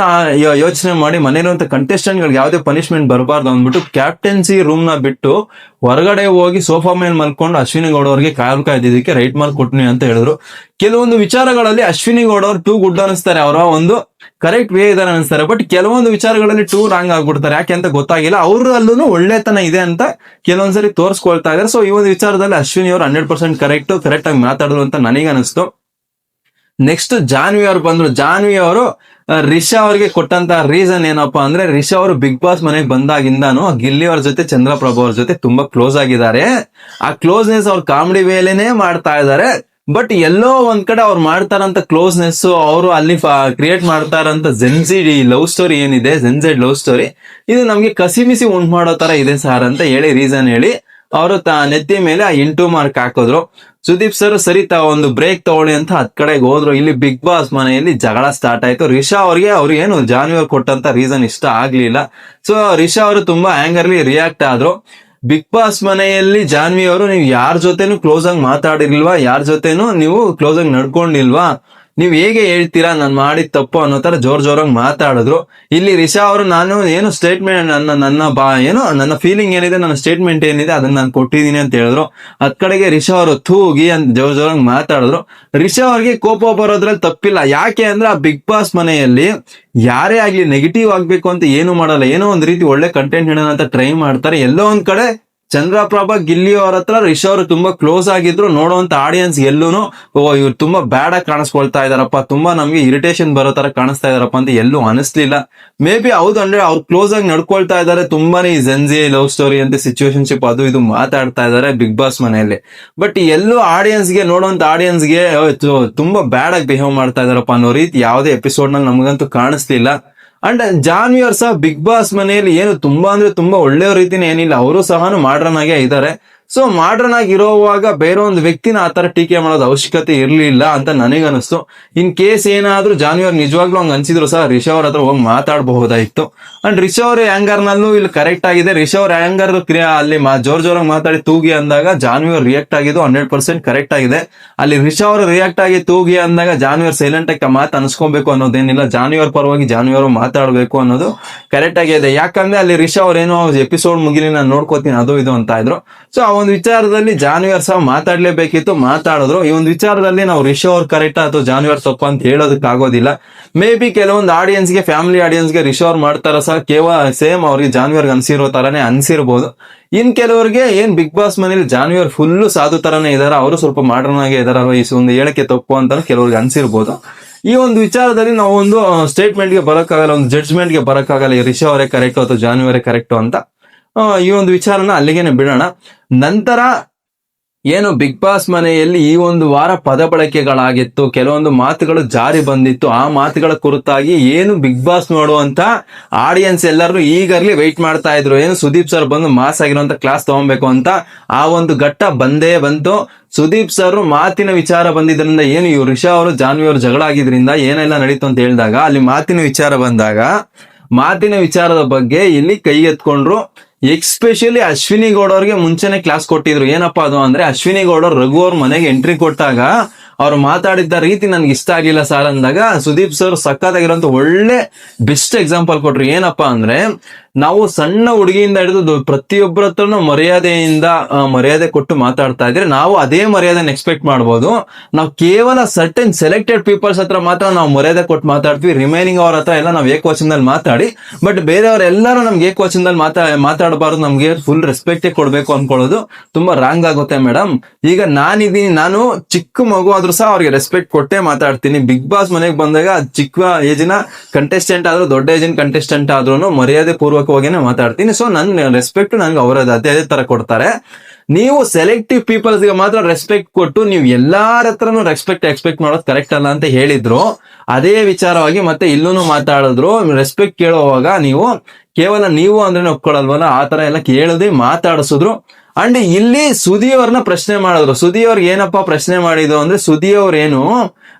S1: ಯೋಚನೆ ಮಾಡಿ ಮನೇಲಿರುವಂತ ಕಂಟೆಸ್ಟೆಂಟ್ ಗಳಿಗೆ ಯಾವುದೇ ಪನಿಷ್ಮೆಂಟ್ ಬರಬಾರ್ದು ಅಂದ್ಬಿಟ್ಟು ಕ್ಯಾಪ್ಟೆನ್ಸಿ ರೂಮ್ನ ಬಿಟ್ಟು ಹೊರಗಡೆ ಹೋಗಿ ಸೋಫಾ ಮೇಲೆ ಮಲ್ಕೊಂಡು ಅಶ್ವಿನಿ ಗೌಡ ಅವರಿಗೆ ಕಾಲ್ ಕಾಯ್ದಿದ್ದಕ್ಕೆ ರೈಟ್ ಮಾರ್ಕ್ ಕೊಟ್ನಿ ಅಂತ ಹೇಳಿದ್ರು. ಕೆಲವೊಂದು ವಿಚಾರಗಳಲ್ಲಿ ಅಶ್ವಿನಿ ಗೌಡ ಅವ್ರು ಟೂ ಗುಡ್ ಅನಿಸ್ತಾರೆ ಅವರ ಒಂದು ಕರೆಕ್ಟ್ ವೇ ಇದಾರೆ ಅನಿಸ್ತಾರೆ ಬಟ್ ಕೆಲವೊಂದು ವಿಚಾರಗಳಲ್ಲಿ ಟೂ ರಾಂಗ್ ಆಗ್ಬಿಡ್ತಾರೆ. ಯಾಕೆ ಅಂತ ಗೊತ್ತಾಗಿಲ್ಲ. ಅವ್ರಲ್ಲೂ ಒಳ್ಳೆತನ ಇದೆ ಅಂತ ಕೆಲವೊಂದ್ಸರಿ ತೋರಿಸ್ಕೊಳ್ತಾ ಇದಾರೆ. ಸೊ ಈ ಒಂದು ವಿಚಾರದಲ್ಲಿ ಅಶ್ವಿನಿ ಅವರು ಹಂಡ್ರೆಡ್ ಪರ್ಸೆಂಟ್ ಕರೆಕ್ಟ್ ಕರೆಕ್ಟ್ ಆಗಿ ಮಾತಾಡಿದ್ರು ಅಂತ ನನಗೆ ಅನಿಸ್ತು ನೆಕ್ಸ್ಟ್ ಜಾನ್ವಿ ಅವ್ರು ಬಂದ್ರು. ಜಾನ್ವಿ ಅವರು ರಿಷಾ ಅವ್ರಿಗೆ ಕೊಟ್ಟಂತ ರೀಸನ್ ಏನಪ್ಪಾ ಅಂದ್ರೆ ರಿಷಾ ಅವರು ಬಿಗ್ ಬಾಸ್ ಮನೆಗೆ ಬಂದಾಗಿಂದಾನು ಗಿಲ್ಲಿ ಅವ್ರ ಜೊತೆ ಚಂದ್ರಪ್ರಭು ಅವ್ರ ಜೊತೆ ತುಂಬಾ ಕ್ಲೋಸ್ ಆಗಿದ್ದಾರೆ. ಆ ಕ್ಲೋಸ್ನೆಸ್ ಅವ್ರ ಕಾಮಿಡಿ ವೇಲೆನೆ ಮಾಡ್ತಾ ಇದ್ದಾರೆ. ಬಟ್ ಎಲ್ಲೋ ಒಂದ್ ಕಡೆ ಅವ್ರು ಮಾಡ್ತಾರಂತ ಕ್ಲೋಸ್ನೆಸ್ ಅವರು ಅಲ್ಲಿ ಕ್ರಿಯೇಟ್ ಮಾಡ್ತಾರಂತ ಜೆನ್ಸಿಡಿ ಲವ್ ಸ್ಟೋರಿ ಏನಿದೆ ಜೆನ್ಸೆಡ್ ಲವ್ ಸ್ಟೋರಿ ಇದು ನಮ್ಗೆ ಕಸಿಮಿಸಿ ಉಂಟು ಮಾಡೋ ತರ ಇದೆ ಸರ್ ಅಂತ ಹೇಳಿ ರೀಸನ್ ಹೇಳಿ, ಅವರು ತ ನೆತ್ತಿ ಮೇಲೆ ಆ ಇಂಟು ಮಾರ್ಕ್ ಹಾಕಿದ್ರು. ಸುದೀಪ್ ಸರ್ ಸರಿ ಒಂದು ಬ್ರೇಕ್ ತಗೊಳ್ಳಿ ಅಂತ ಹತ್ ಕಡೆಗೆ ಹೋದ್ರು. ಇಲ್ಲಿ ಬಿಗ್ ಬಾಸ್ ಮನೆಯಲ್ಲಿ ಜಗಳ ಸ್ಟಾರ್ಟ್ ಆಯ್ತು. ರಿಷಾ ಅವ್ರಿಗೆ ಅವ್ರು ಏನು ಜಾನ್ವಿ ಕೊಟ್ಟಂತ ರೀಸನ್ ಇಷ್ಟ ಆಗ್ಲಿಲ್ಲ. ಸೊ ರಿಷಾ ಅವರು ತುಂಬಾ ಆಂಗರ್ಲಿ ರಿಯಾಕ್ಟ್ ಆದ್ರು. ಬಿಗ್ ಬಾಸ್ ಮನೆಯಲ್ಲಿ ಜಾನ್ವಿ ಅವರು, ನೀವು ಯಾರ ಜೊತೆನೂ ಕ್ಲೋಸ್ ಆಗಿ ಮಾತಾಡಿರ್ಲಿಲ್ವಾ? ಯಾರ ಜೊತೆನೂ ನೀವು ಕ್ಲೋಸ್ ಆಗಿ ನಡ್ಕೊಂಡಿಲ್ವಾ? ನೀವ್ ಹೇಗೆ ಹೇಳ್ತೀರಾ ನಾನು ಮಾಡಿದ ತಪ್ಪು ಅನ್ನೋ ತರ ಜೋರ್ ಜೋರಾಗಿ ಮಾತಾಡಿದ್ರು. ಇಲ್ಲಿ ರಿಷಾ ಅವರು ನಾನು ಏನು ಸ್ಟೇಟ್ಮೆಂಟ್ ನನ್ನ ನನ್ನ ಬಾ, ಏನು, ನನ್ನ ಫೀಲಿಂಗ್ ಏನಿದೆ, ನನ್ನ ಸ್ಟೇಟ್ಮೆಂಟ್ ಏನಿದೆ, ಅದನ್ನ ನಾನು ಕೊಟ್ಟಿದ್ದೀನಿ ಅಂತ ಹೇಳಿದ್ರು. ಅದ್ ಕಡೆಗೆ ರಿಷಾ ಅವರು ತೂಗಿ ಅಂತ ಜೋರ್ ಜೋರಾಗಿ ಮಾತಾಡಿದ್ರು. ರಿಷಾ ಅವ್ರಿಗೆ ಕೋಪ ಬರೋದ್ರಲ್ಲಿ ತಪ್ಪಿಲ್ಲ. ಯಾಕೆ ಅಂದ್ರೆ ಆ ಬಿಗ್ ಬಾಸ್ ಮನೆಯಲ್ಲಿ ಯಾರೇ ಆಗ್ಲಿ ನೆಗೆಟಿವ್ ಆಗ್ಬೇಕು ಅಂತ ಏನು ಮಾಡಲ್ಲ. ಏನೋ ಒಂದ್ ರೀತಿ ಒಳ್ಳೆ ಕಂಟೆಂಟ್ ಹೇಳೋಣ ಅಂತ ಟ್ರೈ ಮಾಡ್ತಾರೆ. ಎಲ್ಲೋ ಒಂದ್ ಕಡೆ ಚಂದ್ರಪ್ರಭಾ ಗಿಲ್ಲಿ ಅವ್ರ ಹತ್ರ ರಿಷ್ ಅವರು ತುಂಬಾ ಕ್ಲೋಸ್ ಆಗಿದ್ರು. ನೋಡುವಂತ ಆಡಿಯನ್ಸ್ ಎಲ್ಲೂನು, ಓ, ಇವ್ರು ತುಂಬಾ ಬ್ಯಾಡ್ ಆಗಿ ಕಾಣಿಸ್ಕೊಳ್ತಾ ಇದಾರಪ್ಪ ತುಂಬಾ ನಮ್ಗೆ ಇರಿಟೇಷನ್ ಬರೋ ತರ ಕಾಣಿಸ್ತಾ ಇದಾರಪ್ಪ ಅಂತ ಎಲ್ಲೂ ಅನಿಸ್ಲಿಲ್ಲ. ಮೇ ಬಿ ಹೌದು ಅಂದ್ರೆ ಅವ್ರು ಕ್ಲೋಸ್ ಆಗಿ ನಡ್ಕೊಳ್ತಾ ಇದಾರೆ ತುಂಬಾನೇ ಜೆನ್ಜಿ ಲವ್ ಸ್ಟೋರಿ ಅಂತ ಸಿಚುವೇಶನ್ಶಿಪ್ ಅದು ಇದು ಮಾತಾಡ್ತಾ ಇದಾರೆ ಬಿಗ್ ಬಾಸ್ ಮನೆಯಲ್ಲಿ. ಬಟ್ ಎಲ್ಲೂ ಆಡಿಯನ್ಸ್ಗೆ ನೋಡುವಂತ ಆಡಿಯನ್ಸ್ಗೆ ತುಂಬಾ ಬ್ಯಾಡ್ ಆಗಿ ಬಿಹೇವ್ ಮಾಡ್ತಾ ಇದಾರಪ್ಪ ಅನ್ನೋ ರೀತಿ ಯಾವುದೇ ಎಪಿಸೋಡ್ನಲ್ಲಿ ನಮಗಂತೂ ಕಾಣಿಸ್ಲಿಲ್ಲ. ಅಂಡ್ ಜಾನ್ವಿ ಸಹ ಬಿಗ್ ಬಾಸ್ ಮನೆಯಲ್ಲಿ ಏನು ತುಂಬಾ ಅಂದ್ರೆ ತುಂಬಾ ಒಳ್ಳೆಯ ರೀತಿನೇ ಏನಿಲ್ಲ, ಅವರು ಸಹ ಮಾಡ್ರನ್ ಆಗೇ ಇದ್ದಾರೆ ಸೊ ಮಾಡ್ರನ್ ಆಗಿ ಇರೋವಾಗ ಬೇರೆ ಒಂದು ವ್ಯಕ್ತಿನ ಆ ತರ ಟೀಕೆ ಮಾಡೋದು ಅವಶ್ಯಕತೆ ಇರ್ಲಿಲ್ಲ ಅಂತ ನನಗನ್ನಿಸ್ತು. ಇನ್ ಕೇಸ್ ಏನಾದ್ರೂ ಜಾನ್ವಿಯರ್ ನಿಜವಾಗ್ಲೂ ಹಂಗ ಅನ್ಸಿದ್ರು ಸಹ ರಿಷಾ ಅವ್ರ ಹತ್ರ ಹೋಗಿ ಮಾತಾಡಬಹುದಾಗಿತ್ತು. ಅಂಡ್ ರಿಷ ಅವ್ರ ಆಂಗರ್ ನಲ್ಲೂ ಇಲ್ಲಿ ಕರೆಕ್ಟ್ ಆಗಿದೆ. ರಿಷಾ ಅವ್ರ ಆಂಗರ್ ಕ್ರಿಯಾ ಅಲ್ಲಿ ಜೋರ್ ಜೋರಾಗಿ ಮಾತಾಡಿ ತೂಗಿ ಅಂದಾಗ ಜಾನ್ವಿಯರ್ ರಿಯಾಕ್ಟ್ ಆಗಿದ್ದು ಹಂಡ್ರೆಡ್ ಪರ್ಸೆಂಟ್ ಕರೆಕ್ಟ್ ಆಗಿದೆ. ಅಲ್ಲಿ ರಿಷಾ ಅವ್ರ ರಿಯಾಕ್ಟ್ ಆಗಿ ತೂಗಿ ಅಂದಾಗ ಜಾನ್ವಿಯರ್ ಸೈಲೆಂಟ್ ಆಗಿ ಮಾತು ಅನ್ಸ್ಕೊಬೇಕು ಅನ್ನೋದೇನಿಲ್ಲ. ಜಾನ್ವಿಯರ್ ಪರವಾಗಿ ಜಾನ್ವಿಯವರು ಮಾತಾಡಬೇಕು ಅನ್ನೋದು ಕರೆಕ್ಟ್ ಆಗಿದೆ. ಯಾಕಂದ್ರೆ ಅಲ್ಲಿ ರಿಷಾ ಅವ್ರೇನೋ ಎಪಿಸೋಡ್ ಮುಗಿಲಿ ನಾನು ನೋಡ್ಕೋತೀನಿ, ಅದು ಇದು ಅಂತ ಇದ್ರು. ಸೊ ಒಂದು ವಿಚಾರದಲ್ಲಿ ಜಾನ್ವಿಯರ್ ಸಹ ಮಾತಾಡ್ಲೇಬೇಕಿತ್ತು, ಮಾತಾಡಿದ್ರು. ಈ ಒಂದು ವಿಚಾರದಲ್ಲಿ ನಾವು ರಿಷೋ ಅವ್ರ ಕರೆಕ್ಟ್ ಅಥವಾ ಜಾನ್ವಿಯರ್ ತಪ್ಪು ಅಂತ ಹೇಳೋದಕ್ಕೆ ಆಗೋದಿಲ್ಲ ಮೇ ಬಿ ಕೆಲವೊಂದು ಆಡಿಯನ್ಸ್ಗೆ ಫ್ಯಾಮಿಲಿ ಆಡಿಯನ್ಸ್ಗೆ ರಿಷೋ ಅವ್ರು ಮಾಡ್ತಾರ ಸಹ ಕೇವಲ ಸೇಮ್ ಅವ್ರಿಗೆ ಜಾನ್ವಿಯರ್ಗೆ ಅನ್ಸಿರೋ ತರನೇ ಅನ್ಸಿರ್ಬೋದು. ಇನ್ ಕೆಲವರಿಗೆ ಏನ್ ಬಿಗ್ ಬಾಸ್ ಮನೇಲಿ ಜಾನ್ವಿಯರ್ ಫುಲ್ ಸಾಧು ತರನೇ ಇದಾರೆ, ಅವರು ಸ್ವಲ್ಪ ಮಾಡರ್ನ್ ಆಗಿ ಇದಾರಲ್ವ ಈ ಒಂದು ಹೇಳಕ್ಕೆ ತಪ್ಪು ಅಂತ ಕೆಲವ್ರಿಗೆ ಅನ್ಸಿರ್ಬೋದು. ಈ ಒಂದು ವಿಚಾರದಲ್ಲಿ ನಾವು ಒಂದು ಸ್ಟೇಟ್ಮೆಂಟ್ಗೆ ಬರಕ್ಕಾಗಲ್ಲ, ಒಂದು ಜಡ್ಜ್ಮೆಂಟ್ಗೆ ಬರಕ್ಕಾಗಲ್ಲ ಈ ರಿಷೋ ಅವರೇ ಕರೆಕ್ಟ್ ಅಥವಾ ಜಾನ್ವಿಯರೇ ಕರೆಕ್ಟ್ ಅಂತ. ಈ ಒಂದು ವಿಚಾರನ ಅಲ್ಲಿಗೆನೆ ಬಿಡೋಣ. ನಂತರ ಏನು ಬಿಗ್ ಬಾಸ್ ಮನೆಯಲ್ಲಿ ಈ ಒಂದು ವಾರ ಪದ ಬಳಕೆಗಳಾಗಿತ್ತು, ಕೆಲವೊಂದು ಮಾತುಗಳು ಜಾರಿ ಬಂದಿತ್ತು. ಆ ಮಾತುಗಳ ಕುರಿತಾಗಿ ಏನು ಬಿಗ್ ಬಾಸ್ ನೋಡುವಂತ ಆಡಿಯನ್ಸ್ ಎಲ್ಲರೂ ಈಗರ್ಲಿ ವೆಯ್ಟ್ ಮಾಡ್ತಾ ಇದ್ರು. ಏನು ಸುದೀಪ್ ಸರ್ ಬಂದು ಮಾಸ್ ಆಗಿರುವಂತ ಕ್ಲಾಸ್ ತಗೊಬೇಕು ಅಂತ ಆ ಒಂದು ಘಟ್ಟ ಬಂದೇ ಬಂತು. ಸುದೀಪ್ ಸರ್ ಮಾತಿನ ವಿಚಾರ ಬಂದಿದ್ರಿಂದ ಏನು ಇವ್ರು ರಿಷಾ ಅವರು, ಜಾನ್ವಿ ಅವರು ಜಗಳ ಆಗಿದ್ರಿಂದ ಏನೆಲ್ಲ ನಡೀತು ಅಂತ ಹೇಳಿದಾಗ ಅಲ್ಲಿ ಮಾತಿನ ವಿಚಾರ ಬಂದಾಗ, ಮಾತಿನ ವಿಚಾರದ ಬಗ್ಗೆ ಇಲ್ಲಿ ಕೈ ಎತ್ಕೊಂಡ್ರು. ಎಕ್ಸ್ಪೆಷಲಿ ಅಶ್ವಿನಿ ಗೌಡ ಅವ್ರಿಗೆ ಮುಂಚೆನೆ ಕ್ಲಾಸ್ ಕೊಟ್ಟಿದ್ರು. ಏನಪ್ಪಾ ಅದು ಅಂದ್ರೆ ಅಶ್ವಿನಿ ಗೌಡ ರಘು ಅವ್ರ ಮನೆಗೆ ಎಂಟ್ರಿ ಕೊಟ್ಟಾಗ ಅವ್ರು ಮಾತಾಡಿದ್ದ ರೀತಿ ನನ್ಗೆ ಇಷ್ಟ ಆಗಿಲ್ಲ ಸರ್ ಅಂದಾಗ ಸುದೀಪ್ ಸರ್ ಸಕ್ಕತ್ತಾಗಿರೋಂತ ಒಳ್ಳೆ ಬೆಸ್ಟ್ ಎಕ್ಸಾಂಪಲ್ ಕೊಟ್ರು. ಏನಪ್ಪಾ ಅಂದ್ರೆ ನಾವು ಸಣ್ಣ ಹುಡುಗಿಯಿಂದ ಹಿಡಿದು ಪ್ರತಿಯೊಬ್ಬರ ಹತ್ರನು ಮರ್ಯಾದೆಯಿಂದ ಮರ್ಯಾದೆ ಕೊಟ್ಟು ಮಾತಾಡ್ತಾ ಇದ್ರೆ ನಾವು ಅದೇ ಮರ್ಯಾದೆನ ಎಕ್ಸ್ಪೆಕ್ಟ್ ಮಾಡ್ಬೋದು. ನಾವು ಕೇವಲ ಸರ್ಟನ್ ಸೆಲೆಕ್ಟೆಡ್ ಪೀಪಲ್ಸ್ ಹತ್ರ ಮಾತ್ರ ನಾವು ಮರ್ಯಾದೆ ಕೊಟ್ಟು ಮಾತಾಡ್ತೀವಿ. ರಿಮೈನಿಂಗ್ ಅವ್ರ ಹತ್ರ ಎಲ್ಲ ನಾವು ಏಕವಚನದಲ್ಲಿ ಮಾತಾಡಿ. ಬಟ್ ಬೇರೆಯವರೆಲ್ಲರೂ ನಮ್ಗೆ ಏಕವಚನದಲ್ಲಿ ಮಾತಾ, ಮಾತಾಡಬಾರ್ದು. ನಮ್ಗೆ ಫುಲ್ ರೆಸ್ಪೆಕ್ಟೇ ಕೊಡ್ಬೇಕು ಅನ್ಕೊಳ್ಳೋದು ತುಂಬಾ ರಾಂಗ್ ಆಗುತ್ತೆ ಮೇಡಮ್ ಈಗ ನಾನಿದ್ದೀನಿ, ನಾನು ಚಿಕ್ಕ ಮಗು ಆದ್ರೂ ಸಹ ಅವ್ರಿಗೆ ರೆಸ್ಪೆಕ್ಟ್ ಕೊಟ್ಟೆ ಮಾತಾಡ್ತೀನಿ. ಬಿಗ್ ಬಾಸ್ ಮನೆಗೆ ಬಂದಾಗ ಚಿಕ್ಕ ಏಜಿನ ಕಂಟೆಸ್ಟೆಂಟ್ ಆದ್ರೂ, ದೊಡ್ಡ ಏಜಿನ ಕಂಟೆಸ್ಟೆಂಟ್ ಆದ್ರೂ ಮರ್ಯಾದೆ ಪೂರ್ವಕವಾಗಿನೇ ಮಾತಾಡ್ತೀನಿ. ಸೊ ನನ್ನ ರೆಸ್ಪೆಕ್ಟ್ ನಂಗೆ ಅವರದ್ದು ಅದೇ ತರ ಕೊಡ್ತಾರೆ. ನೀವು ಸೆಲೆಕ್ಟಿವ್ ಪೀಪಲ್ಸ್ಗೆ ಮಾತ್ರ ರೆಸ್ಪೆಕ್ಟ್ ಕೊಟ್ಟು ನೀವು ಎಲ್ಲಾರ ಹತ್ರನು ರೆಸ್ಪೆಕ್ಟ್ ಎಕ್ಸ್ಪೆಕ್ಟ್ ಮಾಡೋದು ಕರೆಕ್ಟ್ ಅಲ್ಲ ಅಂತ ಹೇಳಿದ್ರು. ಅದೇ ವಿಚಾರವಾಗಿ ಮತ್ತೆ ಇಲ್ಲೂ ಮಾತಾಡಿದ್ರು. ರೆಸ್ಪೆಕ್ಟ್ ಕೇಳುವಾಗ ನೀವು ಕೇವಲ ನೀವು ಅಂದ್ರೆ ಒಪ್ಕೊಳ್ಳಲ್ವಲ್ಲ? ಆ ತರ ಎಲ್ಲ ಕೇಳದೆ ಮಾತಾಡಿಸಿದ್ರು. ಅಂಡ್ ಇಲ್ಲಿ ಸುದಿ ಅವ್ರನ್ನ ಪ್ರಶ್ನೆ ಮಾಡಿದ್ರು. ಸುದಿ ಅವ್ರಿಗೆ ಏನಪ್ಪಾ ಪ್ರಶ್ನೆ ಮಾಡಿದ್ರು ಅಂದ್ರೆ ಸುದಿ ಅವ್ರೇನು